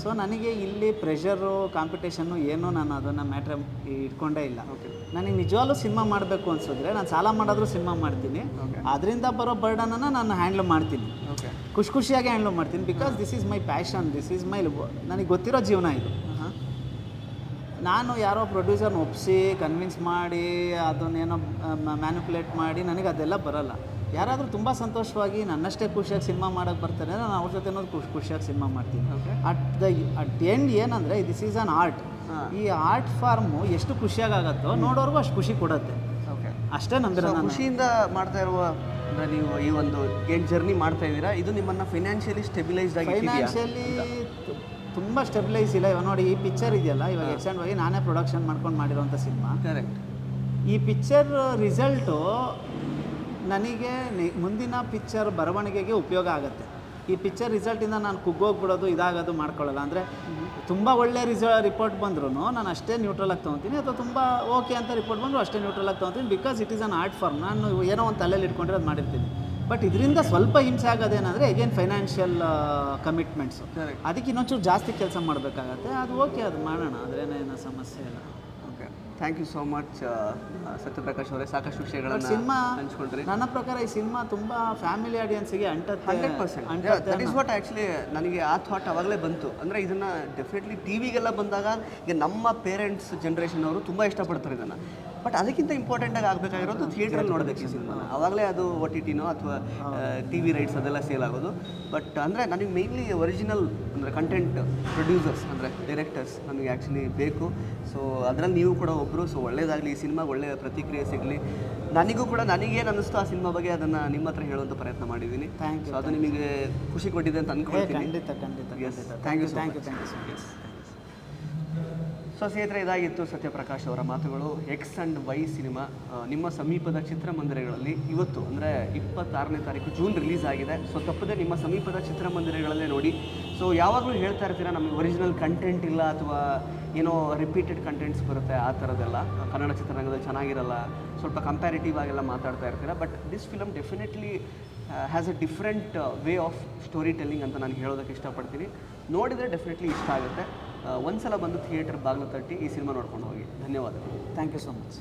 S2: ಸೊ ನನಗೆ ಇಲ್ಲಿ ಪ್ರೆಷರು ಕಾಂಪಿಟೇಷನ್ನು ಏನೂ ನಾನು ಅದನ್ನು ಮ್ಯಾಟ್ರ್ ಇಟ್ಕೊಂಡೇ ಇಲ್ಲ.
S1: ಓಕೆ
S2: ನನಗೆ ನಿಜವಾಗ್ಲೂ ಸಿನಿಮಾ ಮಾಡಬೇಕು ಅನ್ಸಿದ್ರೆ ನಾನು ಸಾಲ ಮಾಡಾದರೂ ಸಿನಿಮಾ ಮಾಡ್ತೀನಿ. ಅದರಿಂದ ಬರೋ ಬರ್ಡನನ್ನು ನಾನು ಹ್ಯಾಂಡ್ಲ್ ಮಾಡ್ತೀನಿ.
S1: ಓಕೆ
S2: ಖುಷಿ ಖುಷಿಯಾಗಿ ಹ್ಯಾಂಡ್ಲ್ ಮಾಡ್ತೀನಿ. Because this is my passion this is my ನನಗೆ ಗೊತ್ತಿರೋ ಜೀವನ ಇದು. ನಾನು ಯಾರೋ ಪ್ರೊಡ್ಯೂಸರ್ನ ಒಪ್ಪಿಸಿ ಕನ್ವಿನ್ಸ್ ಮಾಡಿ ಅದನ್ನೇನೋ ಮ್ಯಾನಿಪುಲೇಟ್ ಮಾಡಿ ನನಗೆ ಅದೆಲ್ಲ ಬರಲ್ಲ. ಯಾರಾದರೂ ತುಂಬ ಸಂತೋಷವಾಗಿ ನನ್ನಷ್ಟೇ ಖುಷಿಯಾಗಿ ಸಿನಿಮಾ ಮಾಡೋಕ್ಕೆ ಬರ್ತಾರೆ ಅಂದ್ರೆ ನಾನು ಅವ್ರ ಜೊತೆ ಖುಷಿ ಖುಷಿಯಾಗಿ ಸಿನಿಮಾ ಮಾಡ್ತೀನಿ. ಅಟ್ ದ ಅಟ್ ಎಂಡ್ ಏನಂದರೆ ದಿಸ್ ಈಸ್ ಆನ್ ಆರ್ಟ್ ಈ ಆರ್ಟ್ ಫಾರ್ಮು ಎಷ್ಟು ಖುಷಿಯಾಗತ್ತೋ ನೋಡೋರ್ಗೂ ಅಷ್ಟು ಖುಷಿ ಕೊಡುತ್ತೆ. ಅಷ್ಟೇ ನಂಬಿರೋ
S1: ಖುಷಿಯಿಂದ ಮಾಡ್ತಾ ಇರುವ ಅಂದರೆ ನೀವು ಈ ಒಂದು ಏನು ಜರ್ನಿ ಮಾಡ್ತಾ ಇದ್ದೀರಾ? ಇದು ನಿಮ್ಮನ್ನು ಫೈನಾನ್ಷಿಯಲಿ ಸ್ಟೆಬಿಲೈಸ್ಡ್ ಆಗಿ
S2: ಫೈನಾನ್ಷಿಯಲಿ ತುಂಬ ಸ್ಟೆಬಿಲೈಸ್ ಇಲ್ಲ. ಇವಾಗ ನೋಡಿ ಈ ಪಿಕ್ಚರ್ ಇದೆಯಲ್ಲ ಇವಾಗ ಎಕ್ಸ್ ಆ್ಯಂಡ್ ವೈ ನಾನೇ ಪ್ರೊಡಕ್ಷನ್ ಮಾಡ್ಕೊಂಡು ಮಾಡಿರೋಂಥ ಸಿನಿಮಾ
S1: ಕರೆಕ್ಟ್
S2: ಈ ಪಿಕ್ಚರ್ ರಿಸಲ್ಟು ನನಗೆ ಮುಂದಿನ ಪಿಕ್ಚರ್ ಬರವಣಿಗೆಗೆ ಉಪಯೋಗ ಆಗುತ್ತೆ. ಈ ಪಿಕ್ಚರ್ ರಿಸಲ್ಟಿಂದ ನಾನು ಕುಗ್ಗೋಗ್ಬಿಡೋದು ಇದಾಗೋದು ಮಾಡ್ಕೊಳ್ಳಲ್ಲ. ಅಂದರೆ ತುಂಬ ಒಳ್ಳೆ ರಿಸ ರಿಪೋರ್ಟ್ ಬಂದ್ರೂ ನಾನು ಅಷ್ಟೇ ನ್ಯೂಟ್ರಲ್ ಆಗಿ ತೊಗೊತೀನಿ ಅಥವಾ ತುಂಬ ಓಕೆ ಅಂತ ರಿಪೋರ್ಟ್ ಬಂದರೂ ಅಷ್ಟೇ ನ್ಯೂಟ್ರಲ್ ಆಗಿ ತೊಗೊತೀನಿ because it is an art form ನಾನು ಏನೋ ಒಂದು ತಲೆಯಲ್ಲಿ ಇಟ್ಕೊಂಡ್ರೆ ಅದು ಮಾಡಿರ್ತೀನಿ. ಬಟ್ ಇದರಿಂದ ಸ್ವಲ್ಪ ಹಿಂಸೆ ಆಗೋದೇನಂದರೆ ಎಗೇನ್ ಫೈನಾನ್ಷಿಯಲ್ ಕಮಿಟ್ಮೆಂಟ್ಸು ಅದಕ್ಕೆ ಇನ್ನೊಂಚೂರು ಜಾಸ್ತಿ ಕೆಲಸ ಮಾಡಬೇಕಾಗತ್ತೆ. ಅದು ಓಕೆ ಅದು ಮಾಡೋಣ. ಅದ್ರೇನೇನು ಸಮಸ್ಯೆ ಇಲ್ಲ.
S1: Okay thank you so much Sathyaprakash ಅವರೇ. ಸಾಕಷ್ಟು ವಿಷಯಗಳನ್ನು
S2: ಸಿನಿಮಾ
S1: ಹಂಚ್ಕೊಂಡ್ರಿ.
S2: ನನ್ನ ಪ್ರಕಾರ ಈ ಸಿನಿಮಾ ತುಂಬ ಫ್ಯಾಮಿಲಿ ಆಡಿಯನ್ಸ್ಗೆ ಅಂಟತ್ತೆ
S1: hundred percent. That is what actually ನನಗೆ ಆ ಥಾಟ್ ಅವಾಗಲೇ ಬಂತು. ಅಂದರೆ ಇದನ್ನು ಡೆಫಿನೆಟ್ಲಿ ಟಿ ವಿಗೆಲ್ಲ ಬಂದಾಗ ಈಗ ನಮ್ಮ ಪೇರೆಂಟ್ಸ್ ಜನ್ರೇಷನ್ ಅವರು ತುಂಬ ಇಷ್ಟಪಡ್ತಾರೆ ಇದನ್ನು. ಬಟ್ ಅದಕ್ಕಿಂತ ಇಂಪಾರ್ಟೆಂಟಾಗಿ ಆಗಬೇಕಾಗಿರೋದು ಥಿಯೇಟ್ರಲ್ಲಿ ನೋಡಬೇಕು ಈ ಸಿನಿಮಾನ ಆವಾಗಲೇ ಅದು ಒ ಟಿ ಟಿನೋ ಅಥವಾ ಟಿ ವಿ ರೈಟ್ಸ್ ಅದೆಲ್ಲ ಸೇಲ್ ಆಗೋದು. ಬಟ್ ಅಂದರೆ ನನಗೆ ಮೇಯ್ನ್ಲಿ ಒರಿಜಿನಲ್ ಅಂದರೆ ಕಂಟೆಂಟ್ ಪ್ರೊಡ್ಯೂಸರ್ಸ್ ಅಂದರೆ ಡೈರೆಕ್ಟರ್ಸ್ ನನಗೆ ಆ್ಯಕ್ಚುಲಿ ಬೇಕು. ಸೊ ಅದರಲ್ಲಿ ನೀವು ಕೂಡ ಒಬ್ಬರು ಸೊ ಒಳ್ಳೇದಾಗಲಿ ಈ ಸಿನಿಮಾಗೆ ಒಳ್ಳೆಯ ಪ್ರತಿಕ್ರಿಯೆ ಸಿಗಲಿ. ನನಗೂ ಕೂಡ ನನಗೇನು ಅನ್ನಿಸ್ತು ಆ ಸಿನಿಮಾ ಬಗ್ಗೆ ಅದನ್ನು ನಿಮ್ಮ ಹತ್ರ ಹೇಳುವಂಥ ಪ್ರಯತ್ನ ಮಾಡಿದ್ದೀನಿ
S2: ಥ್ಯಾಂಕ್ ಯು
S1: ಅದು ನಿಮಗೆ ಖುಷಿ ಕೊಟ್ಟಿದೆ ಅಂತ ಅನ್ಕೊಳ್ತೀನಿ.
S2: ಖಂಡಿತ ಖಂಡಿತ thank
S1: you thank you
S2: thank you
S1: so
S2: thank you so
S1: ಸ್ನೇಹಿತರೆ ಇದಾಗಿತ್ತು ಸತ್ಯಪ್ರಕಾಶ್ ಅವರ ಮಾತುಗಳು. ಎಕ್ಸ್ ಆ್ಯಂಡ್ ವೈ ಸಿನಿಮಾ ನಿಮ್ಮ ಸಮೀಪದ ಚಿತ್ರಮಂದಿರಗಳಲ್ಲಿ ಇವತ್ತು, ಅಂದರೆ ಇಪ್ಪತ್ತಾರನೇ ತಾರೀಕು ಜೂನ್ ರಿಲೀಸ್ ಆಗಿದೆ. ಸೊ ತಪ್ಪದೆ ನಿಮ್ಮ ಸಮೀಪದ ಚಿತ್ರಮಂದಿರಗಳಲ್ಲೇ ನೋಡಿ. ಸೊ ಯಾವಾಗಲೂ ಹೇಳ್ತಾ ಇರ್ತೀರಾ, ನಮಗೆ ಒರಿಜಿನಲ್ ಕಂಟೆಂಟ್ ಇಲ್ಲ ಅಥವಾ ಏನೋ ರಿಪೀಟೆಡ್ ಕಂಟೆಂಟ್ಸ್ ಬರುತ್ತೆ ಆ ಥರದ್ದೆಲ್ಲ. ಕನ್ನಡ ಚಿತ್ರರಂಗದಲ್ಲಿ ಚೆನ್ನಾಗಿರಲ್ಲ. ಸ್ವಲ್ಪ ಕಂಪ್ಯಾರಿಟಿವ್ ಆಗೆಲ್ಲ ಮಾತಾಡ್ತಾ ಇರ್ತೀರಾ. But this film definitely has a different way of storytelling ಅಂತ ನಾನು ಹೇಳೋದಕ್ಕೆ ಇಷ್ಟಪಡ್ತೀನಿ. ನೋಡಿದರೆ ಡೆಫಿನೆಟ್ಲಿ ಇಷ್ಟ ಆಗುತ್ತೆ. ಒಂದ್ಸಲ ಬಂದು ಥಿಯೇಟರ್ ಬಾಗಿಲು ತಟ್ಟಿ ಈ ಸಿನಿಮಾ ನೋಡ್ಕೊಂಡು ಹೋಗಿ. ಧನ್ಯವಾದಗಳು.
S2: Thank you so much